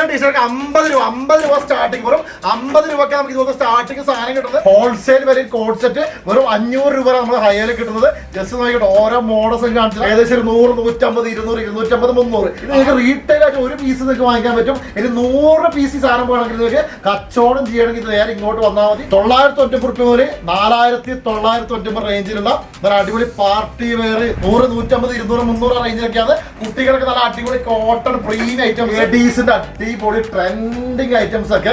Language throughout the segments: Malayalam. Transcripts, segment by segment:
കുട്ടികളുടെ ടീഷർട്ട് അമ്പത് രൂപ അമ്പത് രൂപ സ്റ്റാർട്ടിങ് വെറും അമ്പത് രൂപയ്ക്ക് നമുക്ക് ഇതുപോലെ സ്റ്റാർട്ടിങ് സാധനം കിട്ടുന്നത്. ഹോൾസെയിൽ വരെ കോഡ് സെറ്റ് വെറും അഞ്ഞൂറ് രൂപ നമ്മൾ ഹൈയിൽ കിട്ടുന്നത്. ജസ്റ്റ് നോക്കിയിട്ട് ഓരോ മോഡൽസും കാണിച്ചത് ഏകദേശം ഒരു നൂറ് നൂറ്റമ്പത് ഇരുന്നൂറ് ഇരുന്നൂറ്റമ്പത് മുന്നൂറ്. ഇത് നിങ്ങൾക്ക് റീറ്റെയിൽ ആയിട്ട് ഒരു പീസ് നിങ്ങൾക്ക് വാങ്ങിക്കാൻ പറ്റും. ഇനി നൂറ് പീസ് സാധനം വേണമെങ്കിൽ നിങ്ങൾക്ക് കച്ചവടം ചെയ്യണമെങ്കിൽ ഇത് നേരെ ഇങ്ങോട്ട് വന്നാൽ മതി. തൊള്ളായിരത്തി തൊണ്ണൂറ് റുപ്യ മുതൽ നാലായിരത്തി തൊള്ളായിരത്തി ഒൻപത് റേഞ്ചിലുള്ള നല്ല അടിപൊളി പാർട്ടി വെയർ നൂറ് നൂറ്റമ്പത് ഇരുന്നൂറ് മുന്നൂറ് റേഞ്ചിലൊക്കെയാണ് കുട്ടികൾക്ക് നല്ല അടിപൊളി കോട്ടൺ പ്രീമിയം ഐറ്റം ലേഡീസിന്റെ അടിപൊളി ട്രെൻഡിങ് ഐറ്റംസ് ഒക്കെ.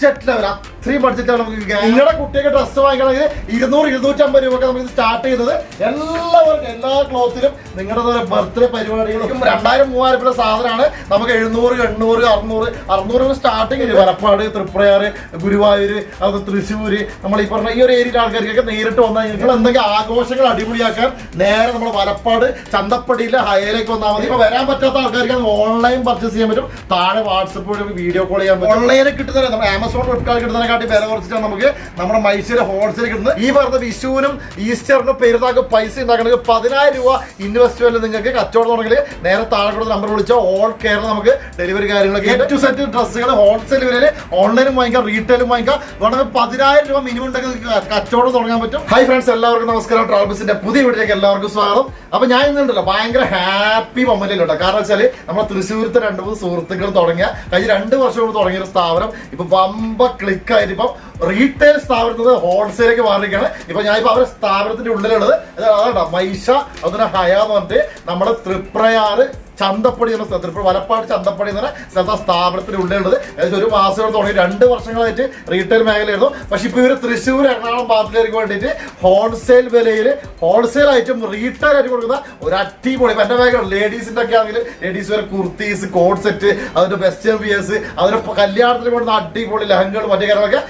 ബഡ്ജറ്റ് ലെവൽ അത്രയും ബഡ്ജറ്റ് നമുക്ക് നിങ്ങളുടെ കുട്ടിയൊക്കെ ഡ്രസ്സ് വാങ്ങിക്കണമെങ്കിൽ ഇരുന്നൂറ് ഇരുന്നൂറ്റമ്പത് രൂപ നമുക്ക് സ്റ്റാർട്ട് ചെയ്തത്. എല്ലാവർക്കും എല്ലാ ക്ലോത്തിലും നിങ്ങളുടെ ബർത്ത്ഡേ പരിപാടികൾക്കും രണ്ടായിരം മൂവായിരം രൂപ സാധനമാണ്. നമുക്ക് എഴുന്നൂറ് എണ്ണൂറ് അറുന്നൂറ് അറുന്നൂറ് സ്റ്റാർട്ടിങ് ഒരു വലപ്പാട് തൃപ്രയാറ് ഗുരുവായൂർ അത് തൃശ്ശൂര്. നമ്മൾ ഈ പറഞ്ഞ ഈ ഒരു ഏരിയയിലെ ആൾക്കാർക്കൊക്കെ നേരിട്ട് വന്നാൽ നിങ്ങൾ എന്തെങ്കിലും ആഘോഷങ്ങൾ അടിപൊളിയാക്കാൻ നേരെ നമ്മൾ വലപ്പാട് ചന്തപ്പടിയിലെ ഹയലേക്ക് വന്നാൽ മതി. ഇപ്പൊ വരാൻ പറ്റാത്ത ആൾക്കാർക്ക് ഓൺലൈൻ പർച്ചേസ് ചെയ്യാൻ പറ്റും. താഴെ വാട്സപ്പ് വഴി വീഡിയോ കോൾ ചെയ്യാൻ പറ്റും. ഓൺലൈനിൽ കിട്ടുന്ന നമ്മൾ ആമസോൺ ഫ്ലിപ്കാർട്ട് കിട്ടുന്നതിനെക്കാട്ടി വില കുറച്ചിട്ടാണ് നമുക്ക് നമ്മുടെ മൈസൂര് ഹോൾസെയിൽ കിട്ടുന്നത്. ഈ പറഞ്ഞ വിഷുവിനും ഈസ്റ്ററിനും പെരുന്നാൾക്ക് പൈസ ഉണ്ടാക്കണമെങ്കിൽ പതിനായിരം രൂപ ഇൻവെസ്റ്റ്മെന്റ് നിങ്ങൾക്ക് കച്ചവടം തുടങ്ങി നേരെ താഴെ കൊടുത്ത നമ്പർ വിളിച്ചാൽ ഓൾ കേരള നമുക്ക് ഡെലിവറി കാര്യങ്ങളൊക്കെ ടു സെറ്റ് ഡ്രസ്സുകൾ ഹോൾസെയിൽ വിലയിൽ ഓൺലൈനും വാങ്ങിക്കാം റീറ്റെയിലും വാങ്ങിക്കാം. വേണമെങ്കിൽ പതിനായിരം രൂപ മിനിമം ഉണ്ടെങ്കിൽ നിങ്ങൾക്ക് കച്ചവടം തുടങ്ങാൻ പറ്റും. ഹൈ ഫ്രണ്ട്സ് എല്ലാവർക്കും നമസ്കാരം. ട്രാവൽസിന്റെ പുതിയ വീട്ടിലേക്ക് എല്ലാവർക്കും സ്വാഗതം. അപ്പൊ ഞാൻ ഇന്നുണ്ടല്ലോ ഭയങ്കര ഹാപ്പി മൊമെന്റിലുണ്ട് കാരണം വെച്ചാൽ നമ്മുടെ തൃശ്ശൂരത്തെ രണ്ട് മൂന്ന് സുഹൃത്തുക്കൾ തുടങ്ങിയ കഴിഞ്ഞ രണ്ട് വർഷം മുമ്പ് തുടങ്ങിയ ഒരു സ്ഥാപനം. ഇപ്പൊ വമ്പ ക്ലിക്ക് ആയിട്ട് ഇപ്പം റീറ്റെയിൽ സ്ഥാപനത്തിൽ ഹോൾസെയിലേക്ക് മാറിയിരിക്കുകയാണ്. ഇപ്പൊ ഇപ്പൊ അവരുടെ സ്ഥാപനത്തിന്റെ ഉള്ളിലുള്ളത്. അതാണ് മൈഷ അതുപോലെ ഹയ എന്ന് പറഞ്ഞിട്ട് നമ്മുടെ തൃപ്രയാറ് ചന്തപ്പടി എന്ന സ്ഥലത്ത് ഇപ്പോൾ വലപ്പാട് ചന്തപ്പടി എന്ന സ്ഥലത്ത് ആ സ്ഥാപനത്തിന് ഉള്ളിലുള്ളത്. ഏകദേശം ഒരു മാസം തുടങ്ങി രണ്ട് വർഷങ്ങളായിട്ട് റീറ്റെയിൽ മേഖലയായിരുന്നു. പക്ഷെ ഇപ്പോൾ ഇവർ തൃശ്ശൂർ എറണാകുളം ഭാഗത്തിലേക്ക് വേണ്ടിയിട്ട് ഹോൾസെയിൽ വിലയിൽ ഹോൾസെയിൽ ആയിട്ടും റീറ്റെയിൽ ആയിട്ട് കൊടുക്കുന്ന ഒരു അടിപൊളി എന്റെ മേഖല ലേഡീസിന്റെ ഒക്കെ ആണെങ്കിൽ ലേഡീസ് വരെ കുർത്തീസ് കോഡ് സെറ്റ് അതിന്റെ വെസ്റ്റേൺ വിയേഴ്സ് അതിന്റെ കല്യാണത്തിന് കൊടുക്കുന്ന അടിപൊളി ലഹങ്കകൾ മറ്റേ കാര്യങ്ങളൊക്കെ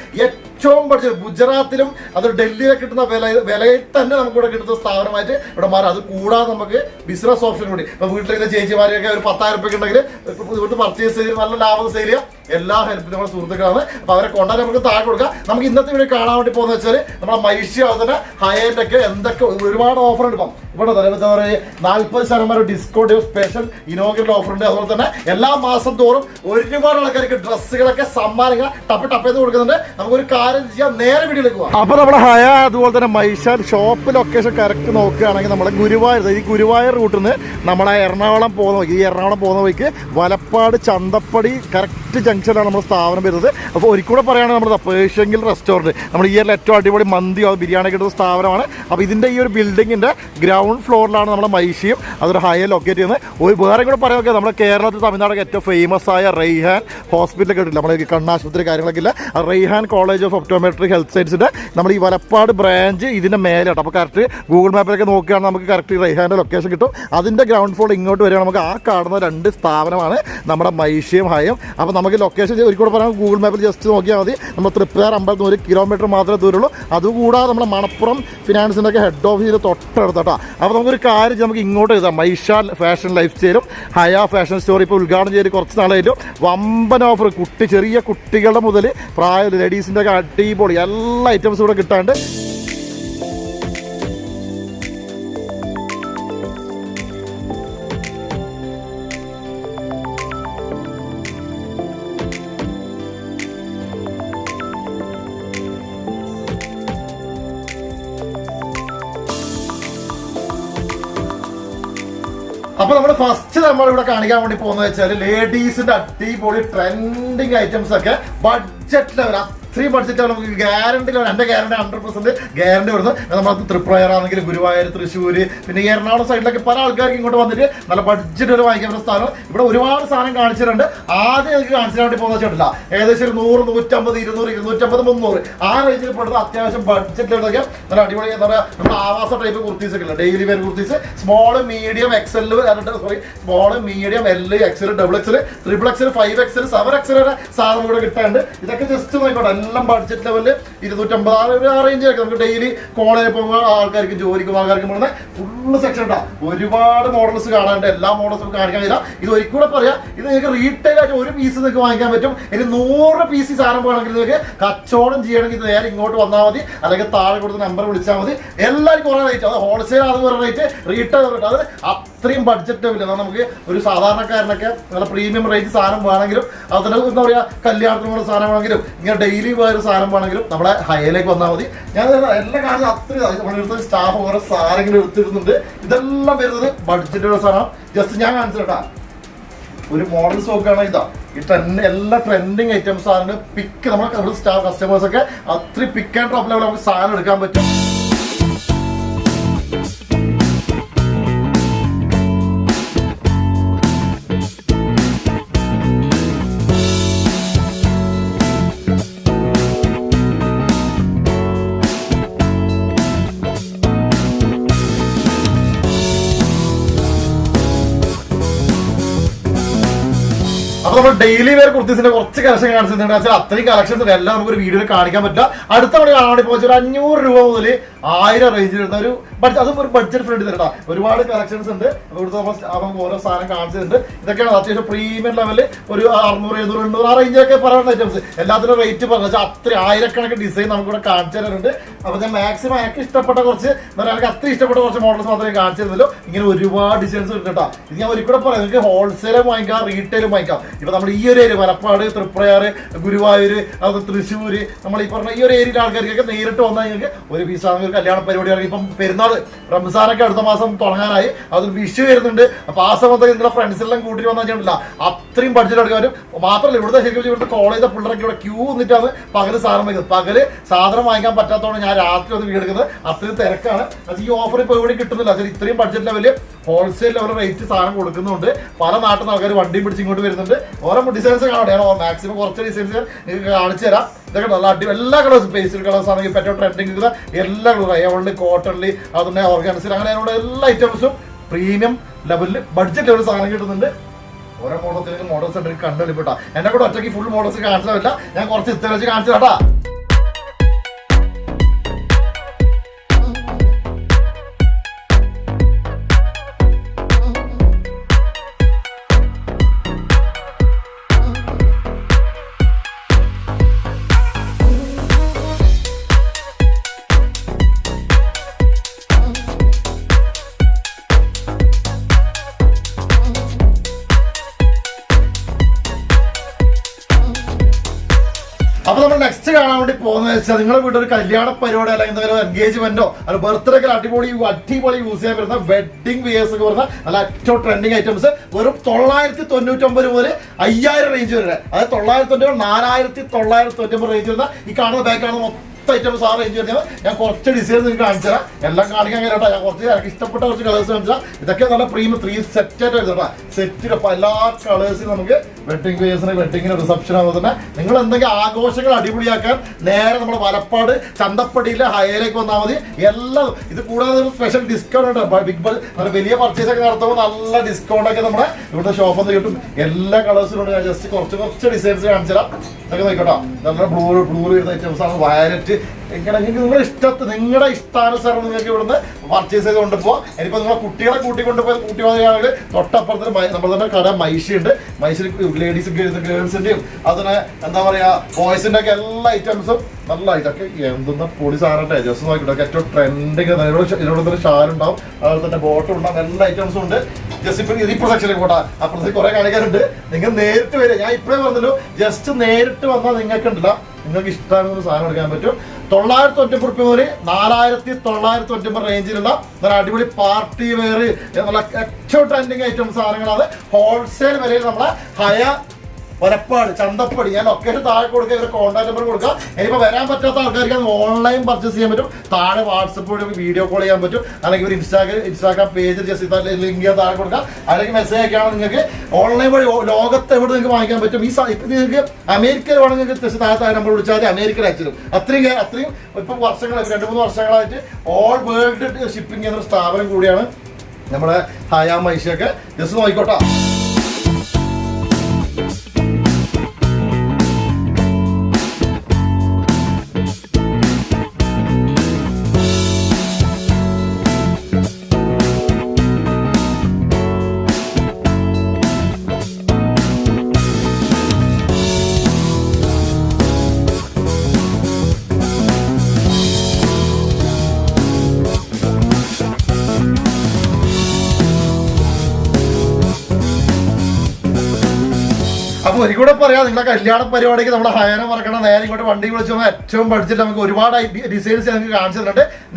ഏറ്റവും പഠിച്ചത് ഗുജറാത്തിലും അത് ഡൽഹിയിലൊക്കെ കിട്ടുന്ന വില വിലയിൽ തന്നെ നമുക്ക് ഇവിടെ കിട്ടുന്ന സ്ഥാപനമായിട്ട് ഇവിടെ മാറും. അത് കൂടാതെ നമുക്ക് ബിസിനസ് ഓപ്ഷൻ കൂടി. ഇപ്പൊ വീട്ടിലിരുന്ന ചേച്ചിമാരെയൊക്കെ ഒരു പത്തായിരം രൂപ ഉണ്ടെങ്കിൽ ഇവിടുത്തെ പർച്ചേസ് ചെയ്ത് നല്ല ലാഭം സെയിൽ എല്ലാ ഹെൽപ്പിലും നമ്മുടെ സുഹൃത്തുക്കളാണ്. അപ്പൊ അവരെ കൊണ്ടാൽ നമുക്ക് താഴെ കൊടുക്കാം. നമുക്ക് ഇന്നത്തെ വീഡിയോ കാണാൻ വേണ്ടി പോകുന്ന വെച്ചാൽ നമ്മുടെ മൈഷ്യ അതുപോലെ ഒക്കെ എന്തൊക്കെ ഒരുപാട് ഓഫർ ഇപ്പം. ഇവിടെ തന്നെ എന്താ പറയുക നാൽപ്പത് ശതമാനം ഡിസ്കൗണ്ട് സ്പെഷ്യൽ ഇനോഗ്രൽ ഓഫർ ഉണ്ട്. അതുപോലെ തന്നെ എല്ലാ മാസം തോറും ഒരുപാട് ആൾക്കാർക്ക് ഡ്രസ്സുകളൊക്കെ സമ്മാനങ്ങൾ ടപ്പ് ടപ്പ് ചെയ്ത് കൊടുക്കുന്നുണ്ട്. നമുക്കൊരു കാര്യം ചെയ്യാം. നേരെ വീട്ടിലേക്ക് പോകാം അപ്പൊ നമ്മുടെ ഹയ അതുപോലെ തന്നെ മൈഷാൻ ഷോപ്പ് ലൊക്കേഷൻ കറക്റ്റ് നോക്കുകയാണെങ്കിൽ നമ്മുടെ ഗുരുവായൂർ ഈ ഗുരുവായൂർ റൂട്ടിൽ നിന്ന് നമ്മളെ എറണാകുളം പോകുന്ന വഴിക്ക് ഈ എറണാകുളം പോകുന്ന വഴിക്ക് വലപ്പാട് ചന്തപ്പടി കറക്റ്റ് ജംഗ്ഷനാണ് നമ്മുടെ സ്ഥാപനം വരുന്നത്. അപ്പോൾ കൂടെ പറയുകയാണെങ്കിൽ നമ്മുടെ പേഷ്യങ്കിൽ റെസ്റ്റോറന്റ് നമ്മുടെ ഇയറിൽ ഏറ്റവും അടിപൊളി മന്തിയോ ബിരിയാണി കിട്ടുന്ന സ്ഥാപനമാണ്. അപ്പോൾ ഇതിന്റെ ഈ ഒരു ബിൽഡിങ്ങിന്റെ ഗ്രൗണ്ട് ഫ്ലോറിലാണ് നമ്മുടെ മൈഷ്യം അതൊരു ഹൈ ലൊക്കേറ്റ് ചെയ്യുന്നത്. ഒരു വേറെ കൂടെ പറയാൻ നോക്കിയാൽ നമ്മുടെ കേരളത്തിൽ തമിഴ്നാടൊക്കെ ഏറ്റവും ഫേമസ് ആയ റെയ്ഹാൻ ഹോസ്പിറ്റൽ കേട്ടില്ല നമ്മുടെ കണ്ണാശുപത്രി കാര്യങ്ങളൊക്കെ ഇല്ല. Raihan college of optometry health സയൻസിന്റെ നമ്മൾ ഈ വലപ്പാട് ബ്രാഞ്ച് ഇതിന്റെ മേലെയാണ് അപ്പോൾ കറക്റ്റ് ഗൂഗിൾ മാപ്പിലൊക്കെ നോക്കുകയാണെങ്കിൽ നമുക്ക് കറക്റ്റ് റെയ്ഹാന്റെ ലൊക്കേഷൻ കിട്ടും. അതിന്റെ ഗ്രൗണ്ട് ഫ്ലോർ ഇങ്ങോട്ട് വരികയാണ്. നമുക്ക് ആ കാണുന്ന രണ്ട് സ്ഥാപനമാണ് നമ്മുടെ മൈഷ്യം ഹയം അപ്പോൾ നമുക്ക് ലൊക്കേഷൻ ഒരു കൂടെ പറയാം. ഗൂഗിൾ മാപ്പിൽ ജസ്റ്റ് നോക്കിയാൽ മതി. നമ്മൾ തൃപ്പാർ അമ്പലത്തിന് ഒരു കിലോമീറ്റർ മാത്രമേ ദൂരമുള്ളൂ. അതുകൂടാതെ നമ്മുടെ മണപ്പുറം ഫിനാൻസിന്റെ ഒക്കെ ഹെഡ് തൊട്ടടുത്ത് തൊട്ടടുത്താട്ടോ. അപ്പോൾ നമുക്കൊരു കാര്യം നമുക്ക് ഇങ്ങോട്ട് എഴുതാം മൈഷാൽ ഫാഷൻ ലൈഫ് സ്റ്റൈലും ഹയ ഫാഷൻ സ്റ്റോറി ഇപ്പോൾ ഉദ്ഘാടനം ചെയ്ത് കുറച്ച് നാളായിട്ടും വമ്പൻ ഓഫർ കുട്ടി ചെറിയ കുട്ടികളുടെ മുതൽ പ്രായ ലേഡീസിന്റെ ഒക്കെ അടിപൊളി എല്ലാ ഐറ്റംസും ഇവിടെ കിട്ടാണ്ട് അപ്പൊ നമ്മൾ ഫസ്റ്റ് നമ്മൾ ഇവിടെ കാണിക്കാൻ വേണ്ടി പോകുന്നത് വെച്ചാൽ ലേഡീസിന്റെ അടിപൊളി ട്രെൻഡിങ് ഐറ്റംസ് ഒക്കെ ബഡ്ജറ്റ് ലെവൽ അത്രയും ബഡ്ജറ്റാണ് നമുക്ക് ഗ്യാരണ്ടി ലോൺ എന്റെ ഗ്യാരണ്ടി ഹൺഡ്രഡ് പെർസെന്റ് ഗ്യാരണ്ടി വരുന്നത് നമ്മൾ തൃപ്രയർ ആണെങ്കിൽ ഗുരുവായൂർ തൃശ്ശൂര് പിന്നെ എറണാകുളം സൈഡിലൊക്കെ പല ആൾക്കാർക്ക് ഇങ്ങോട്ട് വന്നിട്ട് നല്ല ബഡ്ജറ്റ് ഒരു വാങ്ങിക്കാൻ പറ്റുന്ന സ്ഥലം ഇവിടെ ഒരുപാട് സാധനം കാണിച്ചിട്ടുണ്ട്. ആദ്യം എനിക്ക് കാണിച്ചു വേണ്ടി പോകുന്ന വെച്ചിട്ടില്ല. ഏകദേശം ഒരു നൂറ് നൂറ്റമ്പത് ഇരുന്നൂറ് ഇരുന്നൂറ്റമ്പത് മുന്നൂറ്. ആ റേഞ്ചിൽ പെടുന്ന അത്യാവശ്യം ബഡ്ജറ്റ് ലെവലൊക്കെ നല്ല അടിപൊളി എന്താ പറയുക നമ്മുടെ ആവാസ ടൈപ്പ് കുർത്തീസ് ഒക്കെ daily wear kurtis. Small medium XL sorry small medium L XL double XL triple XL five XL seven XL വരെ സാധനം ഇവിടെ കിട്ടാണ്ട് ഇതൊക്കെ ജസ്റ്റ് നോക്കിക്കോട്ടെ എല്ലാം ബഡ്ജറ്റ് ലെവലിൽ ഇരുന്നൂറ്റമ്പത് ആ ഒരു ആയിരിക്കും. നമുക്ക് ഡെയിലി കോളേജിൽ പോകുമ്പോൾ ആൾക്കാർക്ക് ജോലിക്ക് ആൾക്കാർക്ക് പോകുന്ന ഫുള്ള് സെക്ഷൻ ഉണ്ടാ ഒരുപാട് മോഡൽസ് കാണാനുണ്ട്. എല്ലാ മോഡൽസും കാണിക്കാൻ കഴിയില്ല ഇത് ഒരിക്കലും പറയാം. ഇത് നിങ്ങൾക്ക് റീറ്റെയിൽ ആയിട്ട് ഒരു പീസ് നിങ്ങൾക്ക് വാങ്ങിക്കാൻ പറ്റും. ഇനി നൂറ് പീസ് സാധനം വേണമെങ്കിൽ നിങ്ങൾക്ക് കച്ചവടം ചെയ്യണമെങ്കിൽ നേരെ ഇങ്ങോട്ട് വന്നാൽ മതി. അല്ലെങ്കിൽ താഴെ കൊടുത്ത് നമ്പർ വിളിച്ചാൽ മതി. എല്ലാവർക്കും കുറേ റേറ്റ് അത് ഹോൾസെയിൽ ആണെന്ന് പറയുന്ന റേറ്റ് റീറ്റെയിൽ അത് അത്രയും ബഡ്ജറ്റ് ഇല്ല. എന്നാൽ നമുക്ക് ഒരു സാധാരണക്കാരനൊക്കെ നല്ല പ്രീമിയം റേഞ്ച് സാധനം വേണമെങ്കിലും അതിന് എന്താ പറയുക കല്യാണത്തിനുള്ള സാധനം വേണമെങ്കിലും ഇങ്ങനെ ഡെയിലി ഒരു സാധനം വേണമെങ്കിലും നമ്മുടെ ഹൈയിലേക്ക് വന്നാൽ മതി. ഞാൻ എല്ലാ കാര്യം അത്രയും നമ്മുടെ സ്റ്റാഫ് ഓരോ സാധനങ്ങൾ എടുത്തിരുന്നുണ്ട് ഇതെല്ലാം വരുന്നത് ബഡ്ജറ്റുള്ള സാധനം. ജസ്റ്റ് ഞാൻ കാണിച്ചു കേട്ടാ. ഒരു മോഡൽ സ്റ്റോക്കാണ് ഇതാ. ഈ ട്രെൻഡ് എല്ലാ ട്രെൻഡിങ് ഐറ്റംസ് ആണ്. പിക്ക് നമ്മുടെ സ്റ്റാഫ് കസ്റ്റമേഴ്സ് ഒക്കെ അത്രയും പിക്ക് ആൻഡ് ഡ്രോപ്പ് ലെവൽ നമുക്ക് സാധനം എടുക്കാൻ പറ്റും. നമ്മൾ ഡെയിലി വെയർ കുർത്തീസിന്റെ കുറച്ച് കളക്ഷൻ കാണിച്ചിട്ടുണ്ട്. അത്രയും കളക്ഷൻസ് എല്ലാം നമുക്ക് ഒരു വീഡിയോയിൽ കാണിക്കാൻ പറ്റില്ല അടുത്ത തവണ കാണാൻ വേണ്ടി പോയി ഒരു അഞ്ഞൂറ് രൂപ മുതൽ ആയിരം റേഞ്ചിൽ വരുന്ന ഒരു ബഡ്ജറ്റ് അതും ഒരു ബഡ്ജറ്റ് ഫ്രണ്ട് തരട്ടാ ഒരുപാട് കളക്ഷൻസ് ഉണ്ട്. ഇവിടുത്തെ അവൻ ഓരോ സാധനം കാണിച്ചിട്ടുണ്ട്. ഇതൊക്കെയാണ് അത്യാവശ്യം പ്രീമിയം ലെവലിൽ ഒരു അറുന്നൂറ് എഴുന്നൂറ് എണ്ണൂറ് ആ റേഞ്ചൊക്കെ പറയുന്ന ഐറ്റംസ് എല്ലാത്തിനും റേറ്റ് പറഞ്ഞു. വെച്ചാൽ അത്ര ആയിരക്കണക്കിന് ഡിസൈൻ നമുക്കിവിടെ കാണിച്ചു തരാറുണ്ട് അപ്പോൾ ഞാൻ മാക്സിമം എനിക്ക് ഇഷ്ടപ്പെട്ട കുറച്ച് എന്നാൽ എനിക്ക് അത്ര ഇഷ്ടപ്പെട്ട കുറച്ച് മോഡൽസ് മാത്രമേ കാണിച്ചു തരുന്നല്ലോ ഇങ്ങനെ ഒരുപാട് ഡിസൈൻസ് ഉണ്ട് കേട്ടോ ഇത് ഞാൻ ഒരിക്കലും പറയാം. നിങ്ങൾക്ക് ഹോൾസെയിലും വാങ്ങിക്കാം റീറ്റെയിലും വാങ്ങിക്കാം. ഇപ്പൊ നമ്മൾ ഈ ഒരു ഏരിയ മലപ്പാട് തൃപ്രയാറ് ഗുരുവായൂർ അത് തൃശ്ശൂർ നമ്മൾ ഈ പറഞ്ഞ ഈ ഒരു ഏരിയയിലെ ആൾക്കാർക്കൊക്കെ നേരിട്ട് വന്നാൽ നിങ്ങൾക്ക് ഒരു പീസ് ആണെങ്കിൽ കല്യാണ പരിപാടി ഇറങ്ങി. ഇപ്പം പെരുന്നാൾ റംസാനൊക്കെ അടുത്ത മാസം തുടങ്ങാനായി. അതൊരു വിഷു വരുന്നുണ്ട്. അപ്പൊ ആ സമയത്ത് നിങ്ങളുടെ ഫ്രണ്ട്സ് എല്ലാം കൂട്ടിട്ട് വന്നാൽ ചെയ്യണില്ല അത്രയും ബഡ്ജറ്റ് എടുക്കാനും മാത്രമല്ല ഇവിടുത്തെ ശരിക്കും ഇവിടുത്തെ കോളേജിലെ പിള്ളേരൊക്കെ ഇവിടെ ക്യൂ നിന്നിട്ടാണ് പകൽ സാധനം വയ്ക്കുന്നത് പകൽ സാധനം വാങ്ങിക്കാൻ പറ്റാത്തതുകൊണ്ട് ഞാൻ രാത്രി വന്ന് വീടെടുക്കുന്നത്. അത്രയും തിരക്കാണ്. അത് ഈ ഓഫർ ഇപ്പോൾ ഇവിടെ കിട്ടുന്നില്ല. ശരി ഇത്രയും budget level wholesale level rate സാധനം കൊടുക്കുന്നുണ്ട്. പല നാട്ടിൽ നിന്ന് ആൾക്കാർ വണ്ടിയും പിടിച്ച് ഇങ്ങോട്ട് വരുന്നുണ്ട്. ഓരോ ഡിസൈൻസ് കാണാം ഞാൻ മാക്സിമം കുറച്ച് ഡിസൈൻസ് നിങ്ങൾക്ക് കാണിച്ചു തരാം. ഇതൊക്കെ നല്ല അടി എല്ലാ കളേഴ്സും പേസ്റ്റൽ കളേഴ്സ് ആണെങ്കിൽ പറ്റോ ട്രെൻഡിങ് എല്ലാ കളറും അയവളിൽ കോട്ടണിൽ അതുകൊണ്ട് ഓർഗാനിസിൽ അങ്ങനെ അതിനുള്ള എല്ലാ ഐറ്റംസും പ്രീമിയം ലെവലിൽ ബഡ്ജറ്റ് ലെവലിൽ സാധനം കിട്ടുന്നുണ്ട്. ഓരോ മോഡൽസിലേക്ക് മോഡൽസ് ഉണ്ട് കണ്ടുകളിപ്പെട്ടാ എന്നെ കൂടെ ഒറ്റയ്ക്ക് ഫുൾ മോഡൽസ് കാണിച്ചതല്ല. ഞാൻ കുറച്ച് ഇത്ര വെച്ച് കാണിച്ചു കേട്ടാ നിങ്ങളുടെ വീട്ടിൽ ഒരു കല്യാണ പരിപാടി അല്ലെങ്കിൽ എന്തെങ്കിലും എൻഗേജ്മെന്റോ അത് ബർത്ത്ഡേ ഒക്കെ അടിപൊളി അടിപൊളി യൂസ് ചെയ്യാൻ പറ്റുന്ന വെഡിങ് വിയേഴ്സ് ഒക്കെ പറഞ്ഞ നല്ല ഏറ്റവും ട്രെൻഡിങ് ഐറ്റംസ് വെറും തൊള്ളായിരത്തി തൊണ്ണൂറ്റൊമ്പത് മുതൽ അയ്യായിരം റേഞ്ച് വരെ അതായത് തൊള്ളായിരത്തി തൊണ്ണൂറ് നാലായിരത്തി തൊള്ളായിരത്തി തൊണ്ണൂറ് റേഞ്ച് വരുന്ന ഈ കാണുന്ന ബാക്കാണ് മൊത്തം ഐറ്റംസ് സാർ റേഞ്ച് വരുന്നത് ഞാൻ കുറച്ച് ഡിസൈൻ നിങ്ങൾക്ക് കാണിച്ചു എല്ലാം കാണിക്കാൻ കേട്ടോ. ഞാൻ കുറച്ച് എനിക്ക് ഇഷ്ടപ്പെട്ട കുറച്ച് കളേഴ്സ് കാണിച്ചാൽ ഇതൊക്കെ നല്ല പ്രീമിയം ത്രീ സെറ്റ് ആയിട്ട് സെറ്റിൽ സെറ്റിലൊപ്പം എല്ലാ കളേഴ്സിനും നമുക്ക് വെഡിങ് വേഴ്സിന് വെഡിങ്ങിന് റിസപ്ഷൻ അതുപോലെ തന്നെ നിങ്ങൾ എന്തെങ്കിലും ആഘോഷങ്ങൾ അടിപൊളിയാക്കാൻ നേരെ നമ്മൾ വലപ്പാട് ചന്തപ്പടിയിലെ ഹയലേക്ക് വന്നാൽ മതി. എല്ലാം ഇത് കൂടാതെ ഒരു സ്പെഷ്യൽ ഡിസ്കൗണ്ട് ഉണ്ട്. ബിഗ് ബസ് വലിയ പർച്ചേസ് ഒക്കെ നടത്തുമ്പോൾ നല്ല ഡിസ്കൗണ്ട് ഒക്കെ നമ്മുടെ ഇവിടുത്തെ ഷോപ്പിൽ നിന്ന് കിട്ടും. എല്ലാ കളേഴ്സിലും ഞാൻ ജസ്റ്റ് കുറച്ച് കുറച്ച് ഡിസൈൻസ് കാണിച്ചു തരാം ഇതൊക്കെ നോക്കട്ടോ നല്ല ബ്ലൂ ബ്ലൂ വരുന്ന ഐറ്റംസ് വയലറ്റ് ഇങ്ങനെ നിങ്ങൾക്ക് നിങ്ങളുടെ ഇഷ്ടത്ത് നിങ്ങളുടെ ഇഷ്ടാനുസരണം നിങ്ങൾക്ക് ഇവിടുന്ന് പർച്ചേസ് ചെയ്ത് കൊണ്ടുപോകാം ഇനിയിപ്പോൾ നിങ്ങളെ കുട്ടികളെ കൂട്ടി കൊണ്ടുപോയി കൂട്ടി പോകുകയാണെങ്കിൽ തൊട്ടപ്പുറത്ത് നമ്മുടെ തന്നെ കട മൈഷി ഉണ്ട് മൈഷിൽ ലേഡീസ് ഗേൾസിന്റെയും അതിന് എന്താ പറയുക ബോയ്സിന്റെ ഒക്കെ എല്ലാ ഐറ്റംസും നല്ല ഇതൊക്കെ എന്തെന്ന പൊടി സാധനം ജസ്റ്റ് നോക്കിയിട്ട് ഏറ്റവും ട്രെൻഡിങ് ഇതിനോട് തന്നെ ഷാൽ ഉണ്ടാവും. അതുപോലെ തന്നെ ബോട്ടും ഉണ്ടാവും. എല്ലാ ഐറ്റംസും ഉണ്ട്. ജസ്റ്റ് ഈ ഇതിപ്പോ സെക്ഷനിൽ പോട്ടാ. അപ്പുറത്തേക്ക് കുറെ കാണിക്കാറുണ്ട് നിങ്ങൾ നേരിട്ട് വരിക. ഞാൻ ഇപ്പോഴേ പറഞ്ഞല്ലോ ജസ്റ്റ് നേരിട്ട് വന്നാൽ നിങ്ങൾക്ക് ഉണ്ടല്ല നിങ്ങൾക്ക് ഇഷ്ടമാകുന്ന സാധനം എടുക്കാൻ പറ്റും. തൊള്ളായിരത്തി തൊണ്ണൂറ് റുപ്യ മുതൽ നാലായിരത്തി തൊള്ളായിരത്തി തൊണ്ണൂറ്റി റേഞ്ചിലുള്ള നല്ല അടിപൊളി പാർട്ടി വെയർ നല്ല ഏറ്റവും ട്രെൻഡിങ് ഐറ്റം സാധനങ്ങളാണ്. ഹോൾസെയിൽ വിലയിൽ നമ്മളെ ഹയ വലപ്പാട് ചന്തപ്പടി. ഞാൻ ലൊക്കേഷൻ താഴെ കൊടുക്കുക ഇവരെ കോൺടാക്ട് നമ്പർ കൊടുക്കുക. ഇനിയിപ്പോൾ വരാൻ പറ്റാത്ത ആൾക്കാർക്ക് ഓൺലൈൻ പർച്ചേസ് ചെയ്യാൻ പറ്റും. താഴെ വാട്സപ്പ് വഴി വീഡിയോ കോൾ ചെയ്യാൻ പറ്റും. അല്ലെങ്കിൽ ഒരു Instagram Instagram page just link ചെയ്യാൻ താഴെ കൊടുക്കുക. അല്ലെങ്കിൽ മെസ്സേജ് അയക്കുകയാണെങ്കിൽ നിങ്ങൾക്ക് ഓൺലൈൻ വഴി ലോകത്ത് എവിടെ നിങ്ങൾക്ക് വാങ്ങിക്കാൻ പറ്റും. ഈ നിങ്ങൾക്ക് അമേരിക്കയിൽ വേണമെങ്കിൽ നിങ്ങൾക്ക് ജസ്റ്റ് താഴെ താഴെ നമ്പർ വിളിച്ചാൽ അമേരിക്കയിൽ അയച്ചിരും അത്രയും അത്രയും ഇപ്പം വർഷങ്ങളായിട്ട് രണ്ട് മൂന്ന് വർഷങ്ങളായിട്ട് ഓൾ വേൾഡ് ഷിപ്പിംഗ് ചെയ്യുന്ന സ്ഥാപനം കൂടിയാണ് നമ്മുടെ ഹയാ മൈഷയൊക്കെ ജസ്റ്റ് നോക്കിക്കോട്ടെ. അപ്പൊ ഒരു കൂടെ പറയാം നിങ്ങളുടെ കല്യാണ പരിപാടിക്ക് നമ്മുടെ ഹയർ മറക്കണം നേരെ ഇങ്ങോട്ട് വണ്ടി വിളിച്ചു ഏറ്റവും പഠിച്ചിട്ട് നമുക്ക് ഒരുപാട് ഡിസൈൻസ് നമുക്ക് കാണിച്ചു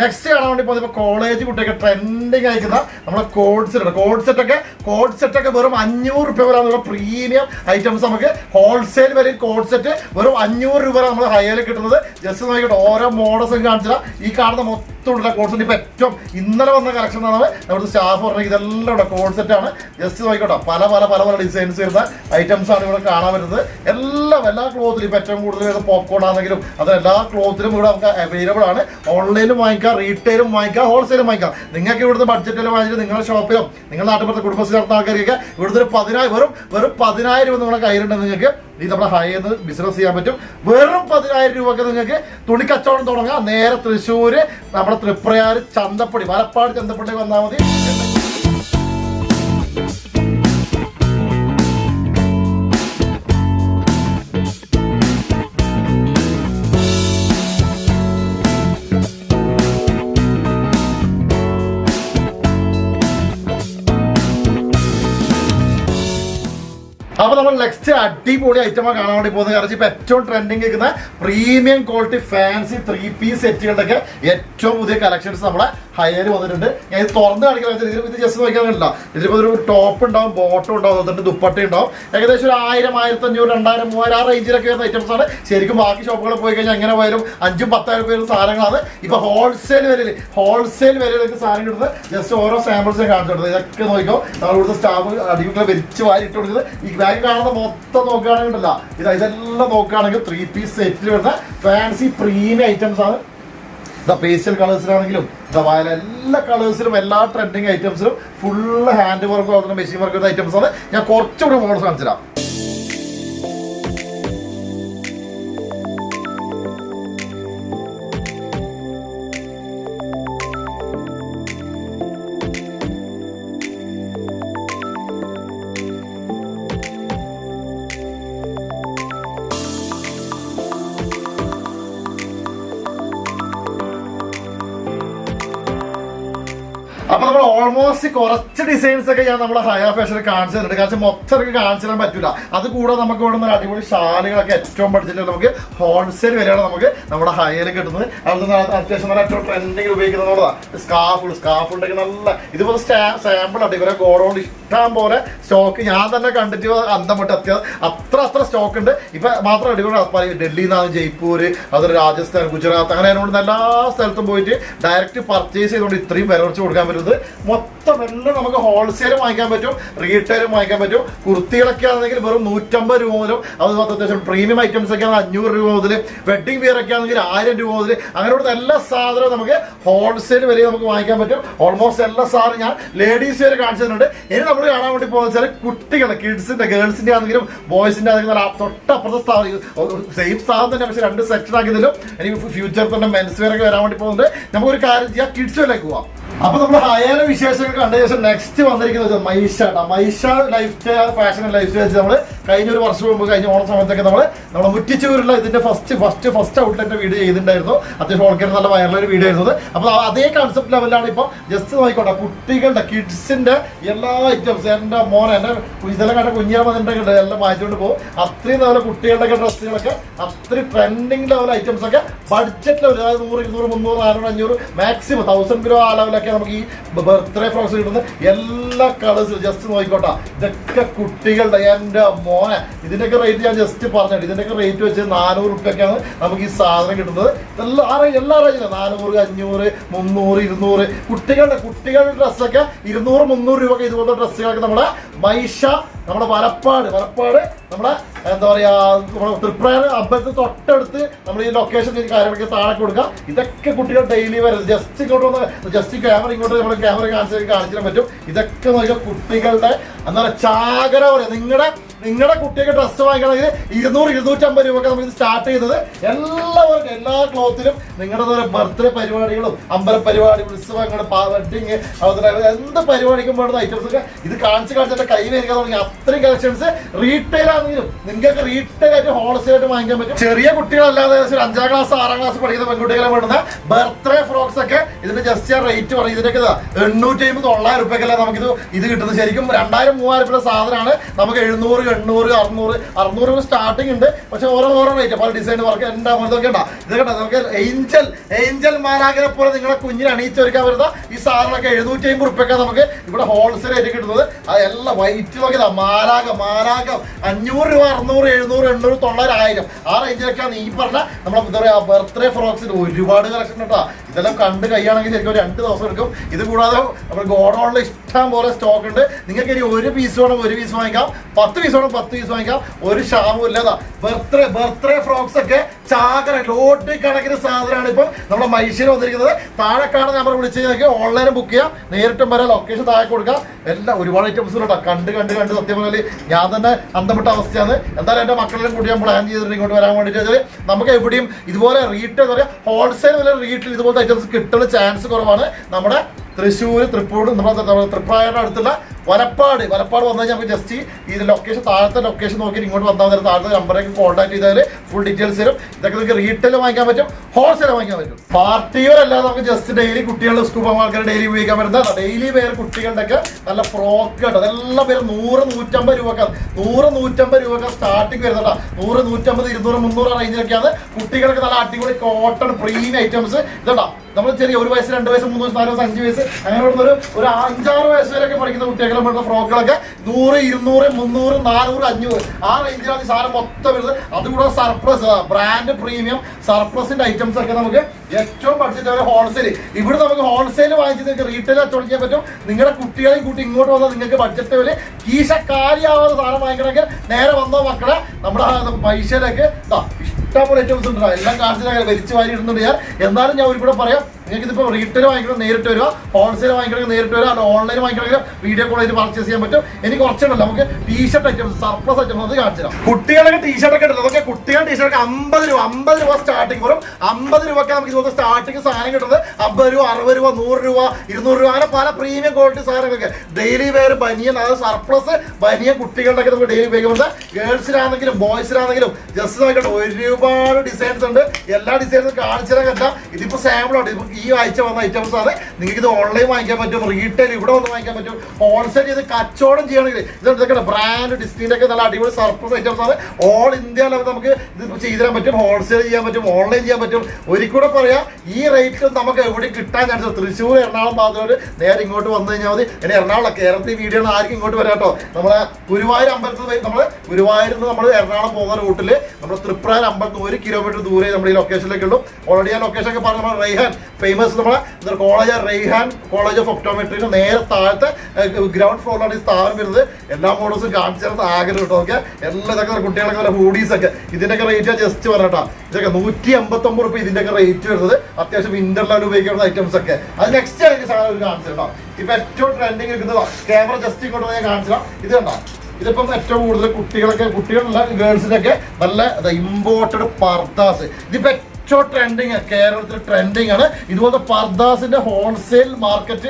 നെക്സ്റ്റ് കാണാൻ വേണ്ടി പോകുമ്പോൾ കോളേജ് കുട്ടിയൊക്കെ ട്രെൻഡിങ് അയക്കുന്ന നമ്മുടെ കോഡ് സെറ്റ് കോഡ് സെറ്റ് ഒക്കെ കോഡ് സെറ്റ് ഒക്കെ വെറും അഞ്ഞൂറ് രൂപ വരെ നമ്മുടെ പ്രീമിയം ഐറ്റംസ് നമുക്ക് ഹോൾസെയിൽ വരെ കോഡ് സെറ്റ് വെറും അഞ്ഞൂറ് രൂപ വരെ നമ്മുടെ ഹയറിൽ കിട്ടുന്നത്. ജസ്റ്റ് നോക്കിയിട്ട് ഓരോ മോഡൽസും കാണിച്ചാൽ ഈ കാണുന്ന മൊത്തമുള്ള കോഡ് സെറ്റ് ഇപ്പൊ ഏറ്റവും ഇന്നലെ വന്ന കളക്ഷൻ ആണ് നമ്മുടെ സ്റ്റാഫ് പറഞ്ഞത്. ഇതെല്ലാം ഇവിടെ കോഡ് സെറ്റ് ആണ്. ജസ്റ്റ് നോക്കിക്കോട്ടെ പല പല പല പല ഡിസൈൻസ് വരുന്ന ഐറ്റംസ് ആണ് ഇവിടെ കാണാൻ വരുന്നത് എല്ലാം എല്ലാ ക്ലോത്തിലും ഇപ്പൊ ഏറ്റവും കൂടുതൽ പോപ്കോൺ ആണെങ്കിലും അത് എല്ലാ ക്ലോത്തിലും ഇവിടെ നമുക്ക് അവൈലബിൾ ആണ്. ഓൺലൈനിൽ വാങ്ങിക്കാം. റീറ്റെയിലും വാങ്ങിക്കാം ഹോൾസെയിലും വാങ്ങിക്കാം. നിങ്ങൾക്ക് ഇവിടുത്തെ ബഡ്ജറ്റിൽ വാങ്ങിച്ചിട്ട് നിങ്ങളുടെ ഷോപ്പിലും നിങ്ങളുടെ നാട്ടിലത്തെ കുടുംബശ്രീ നടത്തുന്ന ആൾക്കാർക്ക് ഇവിടുത്തെ ഒരു പതിനായിരം വെറും വെറും പതിനായിരം രൂപ നിങ്ങളുടെ കയ്യിലുണ്ട് നിങ്ങൾക്ക്. ഈ നമ്മുടെ ഹൈ എന്ന് ബിസിനസ് ചെയ്യാൻ പറ്റും. വെറും പതിനായിരം രൂപക്ക് നിങ്ങൾക്ക് തുണി കച്ചവടം തുടങ്ങാം. നേരെ തൃശ്ശൂര് നമ്മുടെ തൃപ്രയാർ ചന്തപ്പടി വലപ്പാട് ചന്തപ്പടി വന്നാൽ മതി. അപ്പൊ നമ്മൾ നെക്സ്റ്റ് അടിപൊളി ഐറ്റമാണ് കാണാൻ വേണ്ടി പോകുന്നത്. കാരണം ഇപ്പൊ ഏറ്റവും ട്രെൻഡിങ് നിൽക്കുന്ന premium quality fancy three piece സെറ്റുകളുടെ ഒക്കെ ഏറ്റവും പുതിയ കളക്ഷൻസ് നമ്മളെ ഹയർ വന്നിട്ടുണ്ട്. ഞാൻ ഇത് തുറന്ന് കാണിക്കാൻ ഇതിൽ ഇത് ജസ്റ്റ് നോക്കിയാൽ ഇതിലിപ്പോ ഒരു ടോപ്പ് ഉണ്ടാവും ബോട്ടം ഉണ്ടാവും അതുകൊണ്ട് ദുപ്പട്ട ഉണ്ടാവും. ഏകദേശം ഒരു ആയിരം ആയിരത്തി അഞ്ഞൂറ് രണ്ടായിരം മൂവായിരം ആ റേഞ്ചിലൊക്കെ വരുന്ന ഐറ്റംസ് ആണ്. ശരിക്കും ബാക്കി ഷോപ്പുകളിൽ പോയി കഴിഞ്ഞാൽ എങ്ങനെ പോയാലും അഞ്ചും പത്തായിരം പേരും സാധനങ്ങളാണ്. ഇപ്പൊ ഹോൾസെയിൽ വിലയിൽ ഹോൾസെയിൽ വിലയിലേക്ക് സാധനം കിട്ടുന്നത് ജസ്റ്റ് ഓരോ സാമ്പിൾസ് കാണിച്ചു കൊടുത്തത്. ഇതൊക്കെ നോക്കിയോ നമ്മൾ ഇവിടുത്തെ സ്റ്റാഫ് അടിപൊളി വെച്ച് വാരി ഇട്ട് കൊടുക്കുന്നത് ഈ ബാഗ് കാണുന്ന മൊത്തം നോക്കുകയാണെങ്കിൽ ഉണ്ടല്ലോ. ഇത് ഇതെല്ലാം നോക്കുകയാണെങ്കിൽ ത്രീ പീസ് സെറ്റിൽ വരുന്ന ഫാൻസി പ്രീമിയം ഐറ്റംസ് ആണ്. ഇതാ പേസ്റ്റൽ കളേഴ്സിലാണെങ്കിലും ഇതാ വയല എല്ലാ കളേഴ്സിലും എല്ലാ trending ഐറ്റംസിലും full hand work machine work items ആണ്. ഞാൻ കുറച്ചുകൂടി മോഡൽസ് കാണിച്ചു തരാം ഓൾമോസ്റ്റ് കുറച്ച് ഡിസൈൻസ് ഒക്കെ ഞാൻ നമ്മുടെ ഹയർ ഫാഷനിൽ കാണിച്ചു തരുന്നുണ്ട് കാരണം മൊത്തം കാണിച്ചു തരാൻ പറ്റില്ല അത് കൂടെ നമുക്ക് ഇവിടെ അടിപൊളി ഷാലുകളൊക്കെ ഏറ്റവും പഠിച്ചിട്ട് നമുക്ക് ഹോൾസെയിൽ വിലയാണ് നമുക്ക് നമ്മുടെ ഹയർ കിട്ടുന്നത്. അതുകൊണ്ട് അത്യാവശ്യം നല്ല ഏറ്റവും ട്രെൻഡിങ് ഉപയോഗിക്കുന്നത് സ്കാഫുകൾ സ്കാഫ് ഉണ്ടെങ്കിൽ നല്ല ഇതുപോലെ സാമ്പിൾ അടിപൊളി ഗോഡൗൺ ഇഷ്ടം പോലെ സ്റ്റോക്ക് ഞാൻ തന്നെ കണ്ടിട്ട് അന്തം വിട്ട് അത്യാ അത്ര അത്ര സ്റ്റോക്ക് ഉണ്ട്. ഇപ്പൊ മാത്രം അടിപൊളി ഡൽഹിയിൽ നിന്നാണ് ജയ്പൂര് അതുപോലെ രാജസ്ഥാൻ ഗുജറാത്ത് അങ്ങനെ അതിനോട് എല്ലാ സ്ഥലത്തും പോയിട്ട് ഡയറക്റ്റ് പർച്ചേസ് ചെയ്തുകൊണ്ട് ഇത്രയും വില കുറച്ച് കൊടുക്കാൻ പറ്റുന്നത്. മൊത്തം എല്ലാം നമുക്ക് ഹോൾസെയിലും വാങ്ങിക്കാൻ പറ്റും റീറ്റെയിലും വാങ്ങിക്കാൻ പറ്റും. കുർത്തികളൊക്കെ ആണെങ്കിൽ വെറും നൂറ്റമ്പത് രൂപ മുതലും അത് അത്യാവശ്യം പ്രീമിയം ഐറ്റംസ് ഒക്കെ ആണെങ്കിൽ അഞ്ഞൂറ് രൂപ മുതൽ വെഡിങ് വിയർ ഒക്കെ ആണെങ്കിൽ ആയിരം രൂപ മുതൽ അങ്ങനെയുള്ള എല്ലാ സാധനവും നമുക്ക് ഹോൾസെയിൽ വരെ നമുക്ക് വാങ്ങിക്കാൻ പറ്റും. ഓൾമോസ്റ്റ് എല്ലാ സാധനം ഞാൻ ലേഡീസ് വരെ കാണിച്ചിട്ടുണ്ട് ഇനി നമ്മൾ കാണാൻ വേണ്ടി പോകുന്ന വെച്ചാൽ കുട്ടികളെ കിഡ്സിന്റെ ഗേൾസിന്റെ ആണെങ്കിലും ബോയ്സിന്റെ ആണെങ്കിലും തൊട്ടപ്പുറത്തെ സ്ഥാപനം സെയിം സ്ഥാപനം തന്നെ പക്ഷെ രണ്ട് സെക്ഷൻ ആക്കിയതിലും എനിക്ക് ഫ്യൂച്ചർ തന്നെ മെൻസ് വെയർ വരാൻ വേണ്ടി പോകുന്നുണ്ട്. നമുക്കൊരു കാര്യം ചെയ്യാം കിഡ്സ് വിലേക്ക് പോവാം. അപ്പൊ നമ്മൾ ഹയാന വിശേഷങ്ങൾ കണ്ട ശേഷം നെക്സ്റ്റ് വന്നിരിക്കുന്നത് Maisha Maisha lifestyle fashion lifestyle നമ്മൾ കഴിഞ്ഞ ഒരു വർഷം മുമ്പ് കഴിഞ്ഞ ഓണ സമയത്തൊക്കെ നമ്മൾ നമ്മൾ മുറ്റിച്ചൂരുള്ള ഇതിന്റെ first first first outlet video ചെയ്തിട്ടുണ്ടായിരുന്നു. അത്യാവശ്യം ഓൾക്കാർ നല്ല വയറുള്ള വീഡിയോ ആയിരുന്നത് അപ്പോൾ അതേ. കൺസെപ്റ്റ് ലെവലാണ് ഇപ്പോൾ ജസ്റ്റ് നോക്കിക്കോട്ടെ കുട്ടികളുടെ കിഡ്സിന്റെ എല്ലാ ഐറ്റംസ് എന്റെ മോൻ എന്റെ ഇതെല്ലാം കണ്ട കുഞ്ഞാൻ വന്നിട്ടുണ്ടെങ്കിൽ എല്ലാം വാങ്ങിച്ചുകൊണ്ട് പോകും. അത്രയും നല്ല കുട്ടികളുടെ ഡ്രസ്സുകളൊക്കെ അത്രയും ട്രെൻഡിങ് ലെവൽ ഐറ്റംസ് ഒക്കെ ബഡ്ജറ്റ് ലെവൽ അതായത് നൂറ് ഇരുന്നൂറ് മുന്നൂറ് നാനൂറ് അഞ്ഞൂറ് മാക്സിമം തൗസൻഡ് രൂപ ആ ലെവലൊക്കെ നമുക്ക് ഈ ബർത്ത്ഡേ ഫ്രോക്സ് കിട്ടുന്ന എല്ലാ കളേഴ്സും ജസ്റ്റ് നോക്കിക്കോട്ടെ ഇതൊക്കെ കുട്ടികളുടെ എന്റെ മോനെ ഇതിന്റെയൊക്കെ റേറ്റ് ഞാൻ ജസ്റ്റ് പറഞ്ഞിട്ട് ഇതിന്റെയൊക്കെ റേറ്റ് വെച്ച് നാനൂറ് റുപ്യൊക്കെയാണ് നമുക്ക് ഈ സാധനം കിട്ടുന്നത്. എല്ലാ എല്ലാ റേഞ്ചിലും നാനൂറ് അഞ്ഞൂറ് മുന്നൂറ് ഇരുന്നൂറ്. കുട്ടികളുടെ കുട്ടികളുടെ ഡ്രസ്സൊക്കെ ഇരുന്നൂറ് മുന്നൂറ് രൂപ ഇതുപോലത്തെ ഡ്രസ്സുകളൊക്കെ നമ്മുടെ മൈഷ നമ്മുടെ വലപ്പാട് വലപ്പാട് നമ്മുടെ എന്താ പറയാ നമ്മുടെ തൃപ്രയർ അമ്പലത്തിൽ തൊട്ടടുത്ത് നമ്മൾ ഈ ലൊക്കേഷൻ കാര്യങ്ങളൊക്കെ താഴെ കൊടുക്കാം. ഇതൊക്കെ കുട്ടികൾ ഡെയിലി വരുന്നത് ജസ്റ്റ് ഇങ്ങോട്ട് വന്ന് ജസ്റ്റ് ക്യാമറ ഇങ്ങോട്ട് നമ്മുടെ ക്യാമറ കാണിച്ചു കാണിച്ചാൽ പറ്റും. ഇതൊക്കെ നോക്കിയാൽ കുട്ടികളുടെ എന്താ പറയുക ചാകര പറയാം നിങ്ങളുടെ നിങ്ങളുടെ കുട്ടികൾക്ക് ഡ്രസ്സ് വാങ്ങിക്കണമെങ്കിൽ ഇരുന്നൂറ് ഇരുന്നൂറ്റമ്പത് രൂപ നമുക്ക് സ്റ്റാർട്ട് ചെയ്തത് എല്ലാവർക്കും എല്ലാ ക്ലോത്തിലും നിങ്ങളുടെ ബർത്ത്ഡേ പരിപാടികളും അമ്പല പരിപാടി ഉത്സവങ്ങൾ വെഡിങ് അതുപോലെ എന്ത് പരിപാടിക്കും വേണ്ട ഐറ്റംസ് ഒക്കെ ഇത് കാണിച്ച് കാണിച്ചിട്ട് കൈ വരിക തുടങ്ങി. അത്രയും കളക്ഷൻസ് റീറ്റെയിൽ ആണെങ്കിലും നിങ്ങൾക്ക് റീറ്റെയിൽ ആയിട്ട് ഹോൾസെയിൽ ആയിട്ട് വാങ്ങിക്കാൻ പറ്റും. ചെറിയ കുട്ടികളല്ലാതെ ഒരു അഞ്ചാം ക്ലാസ് ആറാം ക്ലാസ് പഠിക്കുന്ന പെൺകുട്ടികളെ വേണ്ടുന്ന ബർത്ത്ഡേ ഫ്രോക്സ് ഒക്കെ ഇതിന്റെ ജസ്റ്റ് റേറ്റ് പറയും. ഇതിന്റെ ഇതാ എണ്ണൂറ്റി അമ്പത് തൊള്ളായിരം നമുക്ക് നമുക്കിത് ഇത് കിട്ടുന്നത്. ശരിക്കും രണ്ടായിരം മൂവായിരം രൂപയുടെ സാധനമാണ്. നമുക്ക് എഴുന്നൂറ് എണ്ണൂറ് അറുന്നൂറ് അറുന്നൂറ് സ്റ്റാർട്ടിംഗ് ഉണ്ട്. പക്ഷെ ഓരോ ഓരോ റേറ്റ് പല ഡിസൈൻ വർക്ക് എന്താ ഇതൊക്കെ ഉണ്ടാ? ഇതൊക്കെ കേട്ടോ നമുക്ക് ഏഞ്ചൽ ഏഞ്ചൽ മാലാകിനെ പോലെ നിങ്ങളെ കുഞ്ഞിനെ അണിയിച്ചൊരുക്കാൻ വരുന്ന ഈ സാധനങ്ങളൊക്കെ എഴുന്നൂറ്റി അമ്പത് റുപ്യൊക്കെ നമുക്ക് ഇവിടെ ഹോൾസെയിൽ ആയിട്ട് കിട്ടുന്നത്. അതെല്ലാം വൈറ്റ് നോക്കിയതാ. മാലാകം മാനാഗം അഞ്ഞൂറ് രൂപ അറുന്നൂറ് എഴുന്നൂറ് എണ്ണൂറ് തൊള്ളായിരം ആയിരം. ആ റേഞ്ചിലൊക്കെയാണ് ഈ പറഞ്ഞ നമ്മളെ എന്താ പറയുക ബർത്ത്ഡേ ഫ്രോക്സിന് ഒരുപാട് കളക്ഷൻ കേട്ടോ. ഇതെല്ലാം കണ്ട് കഴിയുകയാണെങ്കിൽ ശരിക്കും രണ്ട് ദിവസം എടുക്കും. ഇത് കൂടാതെ നമ്മുടെ ഗോഡൗണിൽ ഇഷ്ടം പോലെ സ്റ്റോക്ക് ഉണ്ട്. നിങ്ങൾക്ക് ഇനി ഒരു പീസ് വേണം ഒരു പീസ് വാങ്ങിക്കാം. പത്ത് പീസ് വേണം പത്ത് പീസ് വാങ്ങിക്കാം. ഒരു ക്ഷാമവും ഇല്ലാതാ ബർത്ത്ഡേ ബർത്ത്ഡേ ഫ്രോക്സ് ഒക്കെ ചാകര ലോട്ട് കണക്കിന് സാധനമാണ് ഇപ്പം നമ്മുടെ മൈസൂർ വന്നിരിക്കുന്നത്. താഴെ കാണുന്ന നമ്പർ വിളിച്ച് കഴിഞ്ഞാൽ ഓൺലൈനും ബുക്ക് ചെയ്യാം. നേരിട്ടും വരാം ലൊക്കേഷൻ താഴെ കൊടുക്കാം. എല്ലാം ഒരുപാട് ഐറ്റംസ് കേട്ടോ കണ്ട് കണ്ട് കണ്ട് സത്യം പറഞ്ഞാൽ ഞാൻ തന്നെ അന്തപ്പെട്ട അവസ്ഥയാണ്. എന്തായാലും എന്റെ മക്കളെല്ലാം കൂടി ഞാൻ പ്ലാൻ ചെയ്തിട്ടുണ്ട് ഇങ്ങോട്ട് വരാൻ വേണ്ടിയിട്ട്. നമുക്ക് എവിടെയും ഇതുപോലെ റീറ്റെയിൽ പറയാം. ഹോൾസെയിൽ വില റീറ്റെയിൽ ഇതുപോലത്തെ ഐറ്റംസ് കിട്ടുന്ന ചാൻസ് കുറവാണ്. നമ്മുടെ തൃശ്ശൂർ തൃപ്പൂർ നമ്മുടെ തൃപ്രായുടെ അടുത്തുള്ള വലപ്പാട് വലപ്പാട് വന്നു കഴിഞ്ഞാൽ നമുക്ക് ജസ്റ്റ് ഈ ലൊക്കേഷൻ താഴത്തെ ലൊക്കേഷൻ നോക്കി ഇങ്ങോട്ട് വന്നാൽ മതി. താഴത്തെ നമ്പറേക്ക് കോൺടാക്ട് ചെയ്താൽ ഫുൾ ഡീറ്റെയിൽസ് തരും. ഇതൊക്കെ നിങ്ങൾക്ക് റീറ്റെയിൽ വാങ്ങിക്കാൻ പറ്റും ഹോൾസെയിൽ വാങ്ങിക്കാൻ പറ്റും. പാർട്ടിയോ അല്ലാതെ നമുക്ക് ജസ്റ്റ് ഡെയിലി കുട്ടികളുടെ സ്കൂൾ ആൾക്കാർ ഡെയിലി ഉപയോഗിക്കാൻ പറ്റുന്ന ഡെയിലി വെയർ കുട്ടികളുടെ ഒക്കെ നല്ല ഫ്രോക്ക് ഉണ്ട് അതെല്ലാം പേര് നൂറ് നൂറ്റമ്പത് രൂപക്ക് നൂറ് നൂറ്റമ്പത് രൂപക്ക് സ്റ്റാർട്ടിങ് വരുന്നുണ്ട് നൂറ് നൂറ്റമ്പത് ഇരുന്നൂറ് മുന്നൂറ് റേഞ്ചിലൊക്കെയാണ് കുട്ടികൾക്ക് നല്ല അടിപൊളി കോട്ടൺ പ്രീമിയം ഐറ്റംസ് ഇതുണ്ടോ? നമ്മൾ ചെറിയ ഒരു വയസ്സ് രണ്ട് വയസ്സ് മൂന്ന് വയസ്സ് നാല് വയസ്സ് അഞ്ച് വയസ്സ് അങ്ങനെ ഒരു ഒരു അഞ്ചാറ് വയസ്സ് വരെയൊക്കെ പഠിക്കുന്ന കുട്ടികളെ ഫ്രോക്കുകളൊക്കെ നൂറ് ഇരുന്നൂറ് മുന്നൂറ് നാനൂറ് അഞ്ഞൂറ് ആ റേഞ്ചിലാണ് ഈ സാധനം മൊത്തം വരുന്നത്. അതുകൂടെ സർപ്ലസ് ബ്രാൻഡ് പ്രീമിയം സർപ്ലസിന്റെ ഐറ്റംസ് ഒക്കെ നമുക്ക് ഏറ്റവും പഠിച്ചിട്ട് ഹോൾസെയിൽ ഇവിടെ നമുക്ക് ഹോൾസെയിൽ വാങ്ങിച്ച് നിങ്ങൾക്ക് റീറ്റെയിൽ കച്ചവടം ചെയ്യാൻ പറ്റും. നിങ്ങളുടെ കുട്ടികളെയും കൂട്ടി ഇങ്ങോട്ട് വന്നാൽ നിങ്ങൾക്ക് ബഡ്ജറ്റ് വില കീശ കാലിയാവാതെ സാധനം വാങ്ങിക്കണമെങ്കിൽ നേരെ വന്നോ മക്കളെ. നമ്മുടെ പൈസയിലേക്ക് ഇഷ്ടംപോലെ ഐറ്റംസ് ഉണ്ട് എല്ലാം കാണിച്ചാൽ വലിച്ചു വാരി ഇടുന്നുണ്ട് ഞാൻ. എന്നാലും ഞാൻ ഒരു കൂടെ പറയാം. നിങ്ങൾക്ക് ഇതിപ്പോൾ റീറ്റെയിൽ വാങ്ങിക്കണം നേരിട്ട് വരിക ഹോൾസെയിൽ വാങ്ങിക്കണമെങ്കിൽ നേരിട്ട് വരിക അല്ല ഓൺലൈൻ വാങ്ങിക്കണമെങ്കിൽ വീഡിയോ കോൾ ചെയ്ത് പർച്ചേസ് ചെയ്യാൻ പറ്റും. എനിക്ക് കുറച്ചുണ്ടല്ലോ നമുക്ക് ടീഷർട്ട് ഐറ്റംസ് സർപ്ലസ് ഐറ്റംസ് അത് കാണിച്ചു തരാം. കുട്ടികളൊക്കെ ടീഷർട്ട് ഒക്കെ ഉണ്ടല്ലോ അതൊക്കെ കുട്ടികളുടെ ടീഷർട്ട് അമ്പത് രൂപ അമ്പത് രൂപ സ്റ്റാർട്ടിങ് വരും അമ്പത് രൂപയ്ക്ക് നമുക്ക് ഇതുപോലത്തെ സ്റ്റാർട്ടിങ് സാധനം കിട്ടുന്നത്. അമ്പത് രൂപ അറുപത് രൂപ നൂറ് രൂപ ഇരുന്നൂറ് രൂപ അങ്ങനെ പല പ്രീമിയം ക്വാളിറ്റി സാധനങ്ങളൊക്കെ. ഡെയിലി വെയർ ബനിയൻ അതായത് സർപ്ലസ് ബനിയൻ കുട്ടികളുടെ ഒക്കെ നമുക്ക് ഡെയിലി ഉപയോഗിക്കുന്നത് ഗേൾസിനാണെങ്കിലും ബോയ്സിനാണെങ്കിലും ജസ്റ്റ് നോക്കട്ടെ ഒരുപാട് ഡിസൈൻസ് ഉണ്ട്. എല്ലാ ഡിസൈൻസും കാണിച്ചു തരാൻ ഇതിപ്പോൾ ഇതിപ്പോ സാമ്പിൾ ഉണ്ട് ഇപ്പൊ ഈ ആഴ്ച വന്ന ഐറ്റംസ് ആണ്. നിങ്ങൾക്ക് ഇത് ഓൺലൈൻ വാങ്ങിക്കാൻ പറ്റും റീറ്റെയിൽ ഇവിടെ വന്ന് വാങ്ങിക്കാൻ പറ്റും. ഹോൾസെയിൽ ചെയ്ത് കച്ചവടം ചെയ്യണമെങ്കിൽ ഇത് ഇതൊക്കെ ബ്രാൻഡ് ഡിസ്റ്റിന്റെ ഒക്കെ നല്ല അടിപൊളി സർപ്രൈസ് ഐറ്റംസ് ആണ്. ഓൾ ഇന്ത്യ ലെവൽ നമുക്ക് ഇത് ചെയ്തു തരാൻ പറ്റും ഹോൾസെയിൽ ചെയ്യാൻ പറ്റും ഓൺലൈൻ ചെയ്യാൻ പറ്റും. ഒരിക്കൂടെ പറയാം ഈ റേറ്റ് നമുക്ക് എവിടെ കിട്ടാൻ ചാൻസ് തൃശ്ശൂർ എറണാകുളം ഭാഗത്തോട് നേരെ ഇങ്ങോട്ട് വന്നു കഴിഞ്ഞാൽ മതി. ഇനി എറണാകുളം കേരളത്തിൽ വീഡിയോ ആർക്കും ഇങ്ങോട്ട് വരാം കേട്ടോ. നമ്മളെ ഗുരുവായൂർ അമ്പലത്തിൽ നമ്മൾ ഗുരുവായൂരിൽ നിന്ന് നമ്മൾ എറണാകുളം പോകുന്ന റൂട്ടിൽ നമ്മൾ തൃപ്രാൻ അമ്പലത്തിൽ ഒരു കിലോമീറ്റർ ദൂരെ നമ്മൾ ഈ ലൊക്കേഷനിലേക്ക് ഉള്ളൂ ഓൾറെഡി ആ ലൊക്കേഷൻ ഒക്കെ പറഞ്ഞ നമ്മൾ റെയ്ഹാൻ ഫേമസ് നമ്മളെ കോളേജ് റെയ്ഹാൻ കോളേജ് ഓഫ് ഒപ്റ്റോമെട്രിന് നേരെ താഴത്തെ ഗ്രൗണ്ട് ഫ്ലോറിലാണ് ഈ സ്ഥാപനം വരുന്നത്. എല്ലാ മോഡൽസും കാണിച്ചു തരുന്ന ആഗ്രഹം കേട്ടോ ഓക്കെ എല്ലാ ഇതൊക്കെ കുട്ടികളൊക്കെ നല്ല ഹൂഡീസ് ഒക്കെ. ഇതിന്റെയൊക്കെ റേറ്റ് ജസ്റ്റ് പറഞ്ഞാ ഇതൊക്കെ നൂറ്റി അമ്പത്തൊമ്പത് റുപ്യ ഇതിന്റെയൊക്കെ റേറ്റ് വരുന്നത്. അത്യാവശ്യം ലെവൽ ഉപയോഗിക്കുന്ന ഐറ്റംസ് ഒക്കെ. അത് നെക്സ്റ്റ് എനിക്ക് സാധനം കാണിച്ചു കേട്ടോ. ഇപ്പം ഏറ്റവും ട്രെൻഡിങ് എടുക്കുന്നത് ക്യാമറ ജസ്റ്റ് ഇങ്ങോട്ട് ഞാൻ കാണിച്ചു ഇത് കണ്ടോ? ഇതിപ്പം ഏറ്റവും കൂടുതൽ കുട്ടികളൊക്കെ കുട്ടികളുള്ള ഗേൾസിനൊക്കെ നല്ല ഇമ്പോർട്ടഡ് പർദാസ് ഇതിപ്പോ ഏറ്റവും ട്രെൻഡിങ് കേരളത്തിൽ ട്രെൻഡിങ് ആണ്. ഇതുപോലത്തെ പർദാസിന്റെ ഹോൾസെയിൽ മാർക്കറ്റ്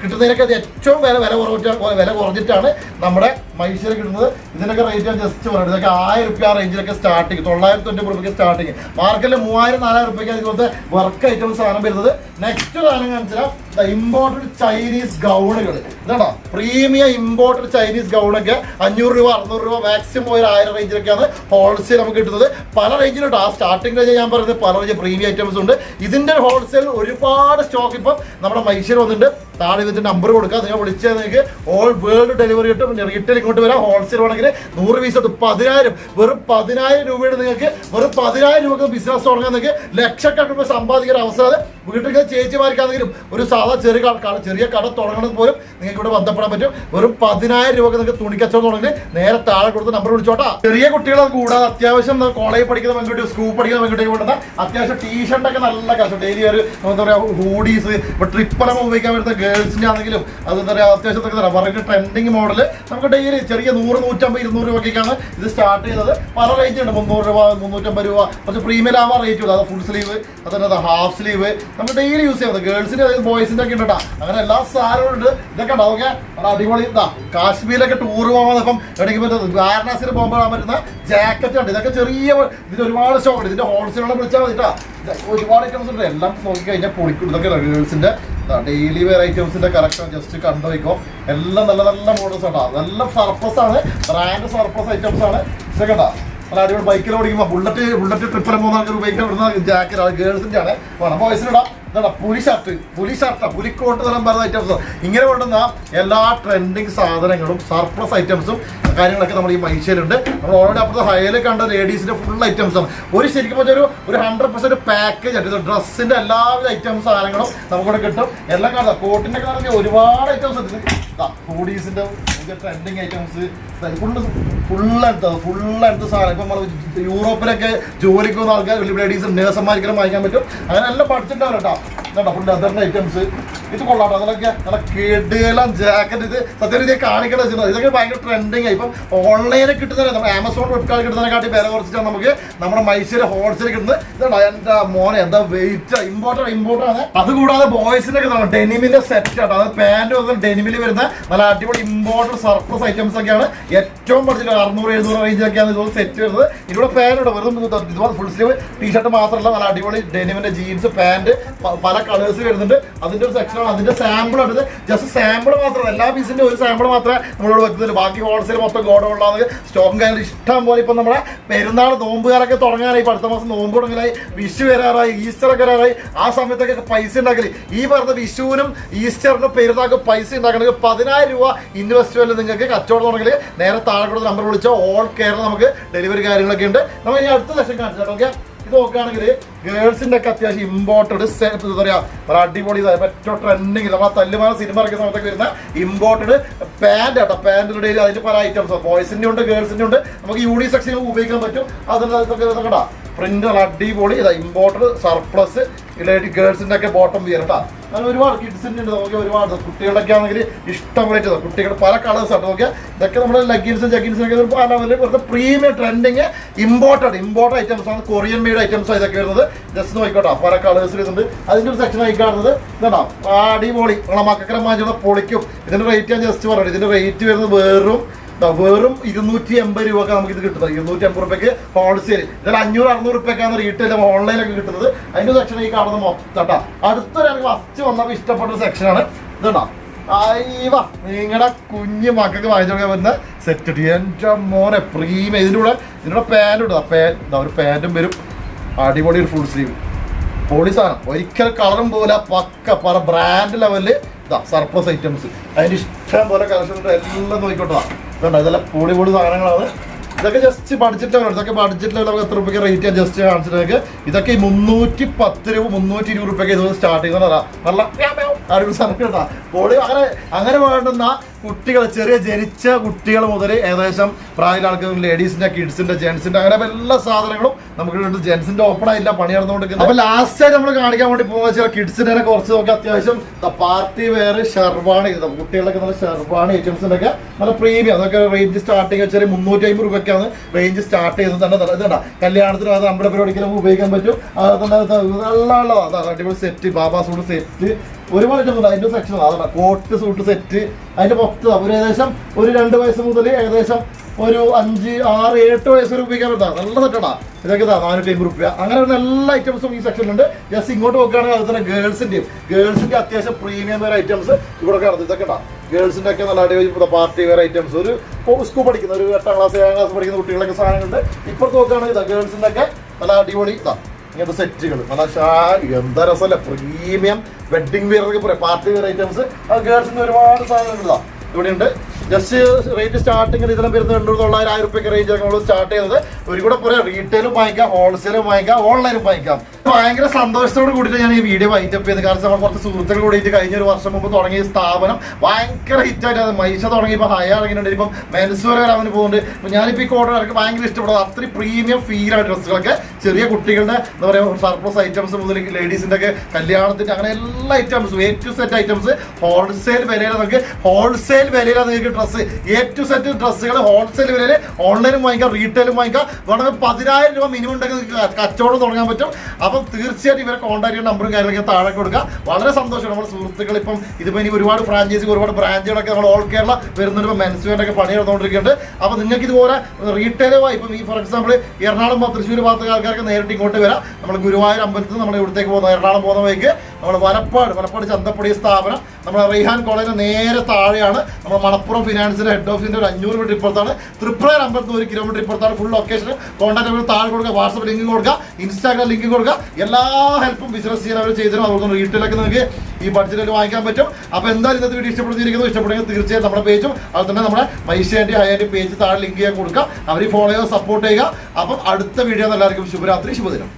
കിട്ടുന്നതിനൊക്കെ അത് ഏറ്റവും വില വില കുറവ് വില കുറഞ്ഞിട്ടാണ് നമ്മുടെ മൈസൂരിൽ കിട്ടുന്നത് ഇതിനൊക്കെ റേറ്റ് ഞാൻ ജസ്റ്റ് പറയുന്നത് ഇതൊക്കെ ആയിരം റുപ്യ റേഞ്ചിലൊക്കെ സ്റ്റാർട്ടിങ് തൊള്ളായിരത്തി തൊണ്ണൂറ് റുപ്യക്ക് സ്റ്റാർട്ടിങ് മാർക്കറ്റിൽ മൂവായിരം നാലായിരം റുപ്യക്ക് ഇതുപോലത്തെ വർക്ക് ഐറ്റംസ് സാധനം വരുന്നത്. നെക്സ്റ്റ് സാധനം കാണിച്ചാൽ ഇമ്പോർട്ടഡ് ചൈനീസ് ഗൗണുകൾ ഇതാണോ? പ്രീമിയം ഇമ്പോർട്ടഡ് ചൈനീസ് ഗൗണൊക്കെ അഞ്ഞൂറ് രൂപ അറുന്നൂറ് രൂപ മാക്സിമം ഒരു ആയിരം റേഞ്ചിലൊക്കെയാണ് ഹോൾസെയിൽ നമുക്ക് കിട്ടുന്നത്. പല റേഞ്ചിലുണ്ട് ആ സ്റ്റാർട്ടിംഗ് റേഞ്ച് ഞാൻ പറയുന്നത് പല റേഞ്ച് പ്രീമിയം ഐറ്റംസ് ഉണ്ട്. ഇതിന്റെ ഹോൾസെയിൽ ഒരുപാട് സ്റ്റോക്ക് ഇപ്പം നമ്മുടെ മൈസൂർ വന്നിട്ടുണ്ട്. താഴെ ഇതിന്റെ നമ്പർ കൊടുക്കുക നിങ്ങൾ വിളിച്ചാൽ നിങ്ങൾക്ക് ഓൾ വേൾഡ് ഡെലിവറി കിട്ടും. പിന്നെ റീറ്റെയിൽ ഇങ്ങോട്ട് വരാം. ഹോൾസെയിൽ വേണമെങ്കിൽ നൂറ് പീസ് തൊട്ട് പതിനായിരം വെറും പതിനായിരം രൂപയുടെ നിങ്ങൾക്ക് വെറും പതിനായിരം രൂപക്ക് ബിസിനസ് തുടങ്ങാൻ നിങ്ങൾക്ക് ലക്ഷക്കണക്കിന് സമ്പാദിക്കുന്ന അവസരം വീട്ടിൽ ചേച്ചിമാർക്കാണെങ്കിലും ഒരു സാധാ ചെറിയ കട ചെറിയ കട തുടങ്ങണമെന്ന് പോലും നിങ്ങൾക്ക് ഇവിടെ ബന്ധപ്പെടാൻ പറ്റും. വെറും പതിനായിരം രൂപ നിങ്ങൾക്ക് തുണിക്കച്ചവടം തുടങ്ങി നേരെ താഴെ കൊടുത്ത് നമ്പർ വിളിച്ചോട്ടാ. ചെറിയ കുട്ടികളെ കൂടാതെ അത്യാവശ്യം കോളേജ് പഠിക്കുന്ന പെൺകുട്ടി സ്കൂൾ പഠിക്കുന്ന പെൺകുട്ടി കൊണ്ടുവന്ന അത്യാവശ്യം ടീഷർട്ട് ഒക്കെ നല്ല കാശ് ഡെയിലി ഒരു എന്താ പറയുക ഹൂഡീസ് ഇപ്പൊ ട്രിപ്പറം ഉപയോഗിക്കാൻ വരുന്ന ഗേൾസിന്റെ ആണെങ്കിലും അത് എന്താ പറയുക അത്യാവശ്യം എന്താ ട്രെൻഡിങ് മോഡൽ നമുക്ക് ഡെയിലി ചെറിയ നൂറ് നൂറ്റമ്പത് ഇരുന്നൂറ് രൂപയ്ക്കാണ് ഇത് സ്റ്റാർട്ട് ചെയ്തത്. പല റേറ്റ് ഉണ്ട്. മുന്നൂറ് രൂപ മുന്നൂറ്റമ്പത് രൂപ. കുറച്ച് പ്രീമിയം ആവാൻ റേറ്റ് ഉണ്ട് അത് ഫുൾ സ്ലീവ് അതന്നെ ഹാഫ് സ്ലീവ് നമുക്ക് ഡെയിലി യൂസ് ചെയ്യുന്നത്. ഗേൾസിന്റെ അതായത് ബോയ്സിന്റെ ഒക്കെ ഉണ്ട് അങ്ങനെ എല്ലാ സാധനവും ഉണ്ട്. ഇതൊക്കെ ഉണ്ടാവും ഓക്കെ അടിപൊളി ഇതാ കാശ്മീരിലൊക്കെ ടൂർ പോകാൻ ഇപ്പം പറ്റുന്നത് വാരണാസിയിൽ പോകുമ്പോൾ പറ്റുന്ന ജാക്കറ്റ് ഉണ്ട് ഇതൊക്കെ ചെറിയ ഇതിന് ഒരുപാട് സ്റ്റോക്ക് ഉണ്ട്. ഇതിന്റെ ഹോൾസെയിലുള്ള വിളിച്ചാൽ മതി കേട്ടോ ഒരുപാട് ഐറ്റംസ് ഉണ്ട്. എല്ലാം നോക്കി കഴിഞ്ഞാൽ പൊളിക്കും. ഇതൊക്കെ ഗേൾസിന്റെ ഡെയിലി വെയർ ഐറ്റംസിന്റെ കളക്ഷൻ ജസ്റ്റ് കണ്ടു വയ്ക്കോ എല്ലാം നല്ല നല്ല മോഡൽസ് ഉണ്ടാവും നല്ല സർപ്രസ് ആണ്. ബ്രാൻഡ് സർപ്രസ് ഐറ്റംസ് ആണ്. ഇതൊക്കെ കണ്ടോ അടിപൊളി ബൈക്കിൽ ഓടിക്കുമ്പോൾ ബുള്ളറ്റ് ബുള്ളറ്റ് ട്രിപ്പിൽ പോകുന്ന ആൾക്കാർ ബൈക്കിൽ ഇടുന്ന ജാക്കറ്റ് ഗേൾസിന്റെ ആണ്. വേണം ബോയ്സിനിടാം എന്താണ് പുലി ഷർട്ട് പുലി ഷർട്ടാ പുലിക്കോട്ട് തരം പറഞ്ഞ ഐറ്റംസ് ഇങ്ങനെ കൊണ്ടുവന്ന എല്ലാ ട്രെൻഡിങ് സാധനങ്ങളും സർപ്ലസ് ഐറ്റംസും കാര്യങ്ങളൊക്കെ നമ്മൾ ഈ മൈസൂരുണ്ട് നമ്മൾ ഓൾറെഡി അപ്പുറത്തെ ഹയലിൽ കണ്ട ലേഡീസിന്റെ ഫുൾ ഐറ്റംസ് ഒരു ശരിക്കും പറഞ്ഞാൽ ഒരു ഒരു ഹൺഡ്രഡ് പെർസെന്റ് പാക്കേജ് ആയിട്ട് ഡ്രസ്സിന്റെ എല്ലാവിധ ഐറ്റംസ് സാധനങ്ങളും നമുക്കിവിടെ കിട്ടും. എല്ലാം കാണാം. ഒക്കെ പറഞ്ഞാൽ ഒരുപാട് ഐറ്റംസ് ഉണ്ട് ട്രെൻഡിങ് ഐറ്റംസ് ഫുള്ള് ഫുൾ എടുത്ത് സാധനം. ഇപ്പം നമ്മൾ യൂറോപ്പിലൊക്കെ ജോലിക്ക് പോകുന്ന ആൾക്കാർ ലേഡീസ് നേഴ്സന്മാർക്കെല്ലാം വാങ്ങിക്കാൻ പറ്റും. അങ്ങനെ എല്ലാം പഠിച്ചിട്ടുണ്ടാവും കേട്ടോ. കേട്ടോ ഫുൾ ലെതറിന്റെ ഐറ്റംസ് ഇത് കൊള്ളാട്ടോ. അതിലൊക്കെ നല്ല കേടുകളം ജാക്കറ്റ് ഇത്. സത്യം ഇത് കാണിക്കണം ചെയ്യുന്നത് ഇതൊക്കെ ഭയങ്കര ട്രെൻഡിങ് ആയി ഇപ്പം ഓൺലൈനിൽ കിട്ടുന്ന നമ്മൾ ആമസോൺ ഫ്ലിപ്കാർട്ട് കിട്ടുന്നതിനെക്കാട്ടി വില കുറച്ചിട്ടാണ് നമുക്ക് നമ്മുടെ മൈസൂർ ഹോൾസെയിൽ കിട്ടുന്നത്. ഇതാണ് എന്റെ മോനെ എന്താ വെയിറ്റ് ഇമ്പോർട്ടന്റ് ഇമ്പോർട്ടന്റ് ആണ്. അതുകൂടാതെ ബോയ്സിന്റെ ഒക്കെ ഡെനിമിന്റെ സെറ്റ് ആട്ടോ അത് പാന്റ് വന്ന ഡെനിമിൽ വരുന്ന നല്ല അടിപൊളി ഇമ്പോർട്ടൻ സർപ്ലസ് ഐറ്റംസ് ഒക്കെയാണ്. ഏറ്റവും പഠിച്ചിട്ട് അറുന്നൂറ് എഴുന്നൂറ് റേഞ്ചൊക്കെയാണ് ഇതുപോലെ സെറ്റ് വരുന്നത്. ഇതിലൂടെ പാന്റ് വെറും ഇതുപോലെ ഫുൾ സ്ലീവ് ടീഷർട്ട് മാത്രമല്ല നല്ല അടിപൊളി ഡെനിമിന്റെ ജീൻസ് പാന്റ് പല കളേഴ്സ് വരുന്നുണ്ട്. അതിന്റെ ഒരു സെക്ഷനാണ് അതിന്റെ സാമ്പിൾ എടുത്ത് ജസ്റ്റ് സാമ്പിൾ മാത്രം. എല്ലാ പീസിന്റെ ഒരു സാമ്പിൾ മാത്രമേ നമ്മളോട് വെക്കുന്നുള്ളൂ. ബാക്കി ഹോൾസെയിൽ മൊത്തം ഗോഡ ഉള്ളത് സ്റ്റോക്കും കാര്യങ്ങൾ ഇഷ്ടം പോലെ ഇപ്പം നമ്മുടെ പെരുന്നാൾ നോമ്പുകാരൊക്കെ തുടങ്ങാനായി അടുത്ത മാസം നോമ്പ് തുടങ്ങലായി. വിഷു വരാറായി. ഈസ്റ്റർ ഒക്കെ വരാറായി. ആ സമയത്തൊക്കെ പൈസ ഉണ്ടാക്കൽ. ഈ പറഞ്ഞ വിഷുവിനും ഈസ്റ്ററിനും പെരുന്നാൾക്ക് പൈസ ഉണ്ടാക്കണമെങ്കിൽ പതിനായിരം രൂപ ഇൻവെസ്റ്റ്മെന്റ് നിങ്ങൾക്ക് കച്ചവടം തുടങ്ങി നേരെ താഴെ നമ്പർ വിളിച്ചോ ഓൾ കേരള നമുക്ക് ഡെലിവറി കാര്യങ്ങളൊക്കെ ഉണ്ട്. നമ്മൾ ഇനി അടുത്ത സെഷൻ കാണിച്ചു ഓക്കെ നോക്കുകയാണെങ്കിൽ ഗേൾസിന്റെ ഒക്കെ അത്യാവശ്യം ഇമ്പോർട്ടഡ് എന്താ പറയാ ഒരു അടിപൊളി ഏറ്റവും ട്രെൻഡിങ് നമ്മൾ തല്ലുമാന സിനിമ ഇറക്കിയ സമയത്തൊക്കെ വരുന്ന ഇമ്പോർട്ടഡ് പാന്റ് കേട്ടോ പാന്റ് ഇടയിൽ അതിന്റെ പല ഐറ്റംസ് ബോയ്സിന്റെ ഉണ്ട് ഗേൾസിന്റെ ഉണ്ട്. നമുക്ക് യൂണി സെക്ഷൻ ഉപയോഗിക്കാൻ പറ്റും. അതിന്റെ പ്രിന്റുകൾ പ്രിന്റ് അടിപൊളി ഇതാ ഇമ്പോർട്ടഡ് സർപ്ലസ് ഇല്ലായിട്ട് ഗേൾസിന്റെ ഒക്കെ ബോട്ടം വിയർ കേട്ടോ അങ്ങനെ ഒരുപാട് കിഡ്സിന്റെ ഉണ്ട്. നോക്കിയാൽ ഒരുപാട് കുട്ടികളൊക്കെ ആണെങ്കിൽ ഇഷ്ടം പോലെ കുട്ടികളുടെ പല കളേഴ്സ് ആണ്. നോക്കിയാൽ ഇതൊക്കെ നമ്മുടെ ലഗിൻസും ജഗിൻസും ഒക്കെ പല വെറുതെ premium trending imported imported items ആണ്. കൊറിയൻ മെയ്ഡ് ഐറ്റംസ് ഇതൊക്കെ വരുന്നത്. ജസ്റ്റ് നോക്കിക്കോട്ടോ. പല കളേഴ്സിൽ ഇതുണ്ട്. അതിന്റെ ഒരു സെക്ഷൻ ആയി കാണുന്നത് ഇതാണോ? അടിപൊളി. നമ്മളെ മക്കക്കരം പൊളിക്കും. ഇതിന്റെ റേറ്റ് ഞാൻ ജസ്റ്റ് പറഞ്ഞു ഇതിന്റെ റേറ്റ് വരുന്നത് വെറും വെറും ഇരുന്നൂറ്റി എൺപത് രൂപക്ക് നമുക്ക് ഇത് കിട്ടുന്നത്. ഇരുന്നൂറ്റി അമ്പത് റുപ്യക്ക് ഹോൾസെയിൽ ഇതിൽ അഞ്ഞൂറ് അറുന്നൂറ് റുപ്യക്കാണ് റീറ്റെയിൽ ഓൺലൈനൊക്കെ കിട്ടുന്നത്. അതിന്റെ സെക്ഷൻ ഈ കാണുന്ന മൊത്തം കേട്ടോ. അടുത്തൊരു ഫസ്റ്റ് വന്നപ്പോൾ ഇഷ്ടപ്പെട്ട സെക്ഷനാണ് ഇതുണ്ടോ? അയ്യവ നിങ്ങളുടെ കുഞ്ഞു മക്കൾക്ക് വാങ്ങിച്ചു വരുന്ന സെറ്റ് എന്റെ മോനെ പ്രീമിയം ഇതിന്റെ കൂടെ ഇതിന്റെ കൂടെ പാന്റ് ഇടുക പാൻ ഒരു പാന്റും വരും. അടിപൊളി ഒരു ഫുൾ സ്ലീവ് പൊളി സാധനം. ഒരിക്കൽ കളറും പോലെ പക്ക പറ ബ്രാൻഡ് ലെവലിൽ ഇതാ സർപ്രൈസ് ഐറ്റംസ് അതിന് ഇഷ്ടം പോലെ കളക്ഷൻ എല്ലാം നോക്കിക്കോട്ടോ. ഇതുണ്ടോ? ഇതെല്ലാം പൊളി പൊളി സാധനങ്ങളാണ്. ഇതൊക്കെ ജസ്റ്റ് ബഡ്ജറ്റാണ് ഇതൊക്കെ ബഡ്ജറ്റിൽ നമുക്ക് എത്ര രൂപയ്ക്ക് റേറ്റ് ചെയ്യാൻ ജസ്റ്റ് കാണിച്ചിട്ടൊക്കെ ഇതൊക്കെ മുന്നൂറ്റി പത്ത് രൂപ മുന്നൂറ്റി ഇരുപത് റുപ്യക്ക് ഇത് സ്റ്റാർട്ട് ചെയ്യുന്നതാ നല്ല അടിപൊളി സാധനം പൊളി അങ്ങനെ അങ്ങനെ വേണ്ടുന്ന കുട്ടികൾ ചെറിയ ജനിച്ച കുട്ടികൾ മുതൽ ഏകദേശം പ്രായമുള്ള ആൾക്കാർ ലേഡീസിന്റെ കിഡ്സിന്റെ ജെൻസിന്റെ അങ്ങനെ എല്ലാ സാധനങ്ങളും നമുക്ക് ജെൻസിന്റെ ഓപ്പൺ ആയില്ല പണി നടന്നുകൊണ്ടിരിക്കുന്നത് അപ്പൊ ലാസ്റ്റ് ആയിട്ട് നമ്മൾ കാണിക്കാൻ വേണ്ടി പോകുന്ന വെച്ചാൽ കിഡ്സിന്റെ കുറച്ച് നോക്കി അത്യാവശ്യം പാർട്ടി വെയർ ഷെർവാണി കുട്ടികളൊക്കെ നല്ല ഷെർവാണി ഐറ്റംസിന്റെ ഒക്കെ നല്ല പ്രീമിയം അതൊക്കെ റേഞ്ച് സ്റ്റാർട്ടിങ് വെച്ചാൽ മുന്നൂറ്റി അമ്പത് രൂപയ്ക്കാണ് റേഞ്ച് സ്റ്റാർട്ട് ചെയ്യുന്നത്. തന്നെ ഇതുണ്ട കല്യാണത്തിന് അത് നമ്മുടെ പരിപാടിക്ക് നമുക്ക് ഉപയോഗിക്കാൻ പറ്റും. നല്ല അടിപൊളി സെറ്റ് ബാബാസൂട് സെറ്റ് ഒരുപാട് ഐറ്റം ഉണ്ട് അതിന്റെ സെക്ഷൻ അതാണ് കോട്ട് സൂട്ട് സെറ്റ് അതിന്റെ മൊത്തം ഒരു ഏകദേശം ഒരു രണ്ട് വയസ്സ് മുതൽ ഏകദേശം ഒരു അഞ്ച് ആറ് എട്ട് വയസ്സ് വരെ ഉപയോഗിക്കാൻ നല്ല സെറ്റാണ് ഇതൊക്കെ ഇതാ നാനൂറ്റി അമ്പത് റുപ്യ. അങ്ങനെ വരുന്ന എല്ലാ ഐറ്റംസും ഈ സെക്ഷനിലുണ്ട് ജസ്റ്റ് ഇങ്ങോട്ട് നോക്കുകയാണെങ്കിൽ അത് തന്നെ ഗേൾസിന്റെയും ഗേൾസിന്റെ അത്യാവശ്യം പ്രീമിയം വേറെ ഐറ്റംസ് ഇവിടെ കാണുന്നത് ഇതൊക്കെ ഇടാം. ഒക്കെ നല്ല അടിപൊളി പാർട്ടി വേറെ ഐറ്റംസ് ഒരു സ്കൂൾ പഠിക്കുന്ന ഒരു എട്ടാം ക്ലാസ് ഏഴാം ക്ലാസ് പഠിക്കുന്ന കുട്ടികളൊക്കെ സാധനങ്ങളുണ്ട്. ഇപ്പുറത്ത് നോക്കുകയാണെങ്കിൽ ഗേൾസിന്റെ ഒക്കെ നല്ല അടിപൊളി ഇതാ. ഇങ്ങനത്തെ സെറ്റുകൾ നല്ല ഷാ എന്താ രസമല്ല? Premium wedding wear party wear items ഗേൾസിന് ഒരുപാട് സാധനങ്ങളിതാ ഇവിടെയുണ്ട്. ജസ്റ്റ് റേറ്റ് സ്റ്റാർട്ടിങ്ങിൽ ഇതിലും വരുന്നത് എണ്ണൂറ് തൊള്ളായിരം ആയിരം റുപ്യൊക്കെ റേഞ്ച് നമ്മൾ സ്റ്റാർട്ട് ചെയ്തത് ഒരു കൂടെ പറയാം റീറ്റെയിലും വാങ്ങിക്കാം ഹോൾസെയിലും വാങ്ങിക്കാം ഓൺലൈനും വാങ്ങിക്കാം. ഭയങ്കര സന്തോഷത്തോട് കൂടിയിട്ട് ഞാൻ ഈ വീഡിയോ വൈറ്റപ്പ് ചെയ്ത് കാരണം നമ്മൾ കുറച്ച് സുഹൃത്തുക്കൾ കൂടിയിട്ട് കഴിഞ്ഞ ഒരു വർഷം മുമ്പ് തുടങ്ങിയ സ്ഥാപനം ഭയങ്കര ഹിറ്റായിട്ട് അത് മൈഷ തുടങ്ങിയപ്പോൾ ഹയ ഇറങ്ങിയിട്ടുണ്ട് ഇപ്പം മെൻസ് വരെ അവന് പോകുന്നുണ്ട്. അപ്പം ഞാനിപ്പോൾ ഈ കോട്ടർ എനിക്ക് ഭയങ്കര ഇഷ്ടപ്പെടുന്നത് അത്രയും പ്രീമിയം ആയ ഡ്രസ്സുകളൊക്കെ. ചെറിയ കുട്ടികളുടെ എന്താ പറയുക സർപ്ലസ് ഐറ്റംസ് മുതൽ ലേഡീസിന്റെ ഒക്കെ കല്യാണത്തിന്റെ അങ്ങനെ എല്ലാ ഐറ്റംസും A to set items wholesale വിലയിൽ നമുക്ക് ഹോൾസെയിൽ വിലയിലാണ് നിങ്ങൾക്ക് ഡ്രസ്സ് എ ടു സെറ്റ് ഡ്രസ്സുകൾ ഹോൾസെയിൽ വിലയിൽ ഓൺലൈനും വാങ്ങിക്കാം റീറ്റെയിലും വാങ്ങിക്കാം. വേണമെങ്കിൽ പതിനായിരം രൂപ മിനിമം ഉണ്ടെങ്കിൽ നിങ്ങൾക്ക് കച്ചവടം തുടങ്ങാൻ പറ്റും. അപ്പം തീർച്ചയായിട്ടും ഇവരെ കോൺടാക്ട് ചെയ്യുന്ന നമ്പറും കാര്യങ്ങളൊക്കെ താഴെ കൊടുക്കുക വളരെ സന്തോഷം നമ്മുടെ സുഹൃത്തുക്കൾ ഇപ്പം ഇതിപ്പോൾ ഇനി ഒരുപാട് ഫ്രാഞ്ചൈസി ഒരുപാട് ബ്രാഞ്ചുകളൊക്കെ നമ്മൾ ഓൾ കേരള വരുന്നൊരു ഇപ്പോൾ മെൻസ് പണി നടന്നുകൊണ്ടിരിക്കുന്നുണ്ട്. അപ്പോൾ നിങ്ങൾക്ക് ഇതുപോലെ റീറ്റെയിലുമായി ഇപ്പം ഈ ഫോർ എക്സാമ്പിൾ എറണാകുളം തൃശ്ശൂർ ഭാഗത്തുള്ള ആൾക്കാർക്ക് നേരിട്ട് ഇങ്ങോട്ട് വരാം. നമ്മൾ ഗുരുവായൂർ അമ്പലത്തിൽ നിന്ന് നമ്മൾ ഇവിടത്തേക്ക് പോകുന്ന എറണാകുളം പോകുന്ന വഴിക്ക്. നമ്മുടെ വലപ്പാട് വലപ്പാട് ചന്തപ്പടി സ്ഥാപനം. നമ്മുടെ റൈഹാൻ കോളേജിന് നേരെ താഴെയാണ് നമ്മുടെ മണപ്പുറം ഫിനാൻസിന്റെ ഹെഡ് ഓഫീസിന്റെ ഒരു അഞ്ഞൂറ് മീറ്റർ ഇപ്പുറത്താണ്. തൃപ്രയർ അമ്പത്തി ഒരു കിലോമീറ്റർ ഇപ്പുറത്താണ് ഫുൾ ലൊക്കേഷൻ കോൺടാക്ട് നമ്പർ താഴെ കൊടുക്കുക വാട്സപ്പ് ലിങ്ക് കൊടുക്കുക ഇൻസ്റ്റാഗ്രാം ലിങ്ക് കൊടുക്കുക. എല്ലാ ഹെൽപ്പും ബിസിനസ് ചെയ്യാൻ അവർ ചെയ്തു തരും അതുകൊണ്ട് റീറ്റെയിലൊക്കെ നിങ്ങൾക്ക് ഈ ബഡ്ജറ്റിൽ വാങ്ങിക്കാൻ പറ്റും. അപ്പോൾ എന്തായാലും ഇന്നത്തെ വീഡിയോ ഇഷ്ടപ്പെടുത്തിയിരിക്കുന്നു ഇഷ്ടപ്പെടുമെങ്കിൽ തീർച്ചയായും നമ്മുടെ പേജും അതുപോലെ തന്നെ നമ്മുടെ മൈഷേന്റെ ഹയാന്റെ പേജ് താഴെ ലിങ്ക് ചെയ്യാൻ കൊടുക്കുക. അവർ ഫോളോ ചെയ്യുക സപ്പോർട്ട് ചെയ്യുക. അപ്പം അടുത്ത വീഡിയോ എല്ലാവർക്കും ശുഭരാത്രി ശുഭദിനം.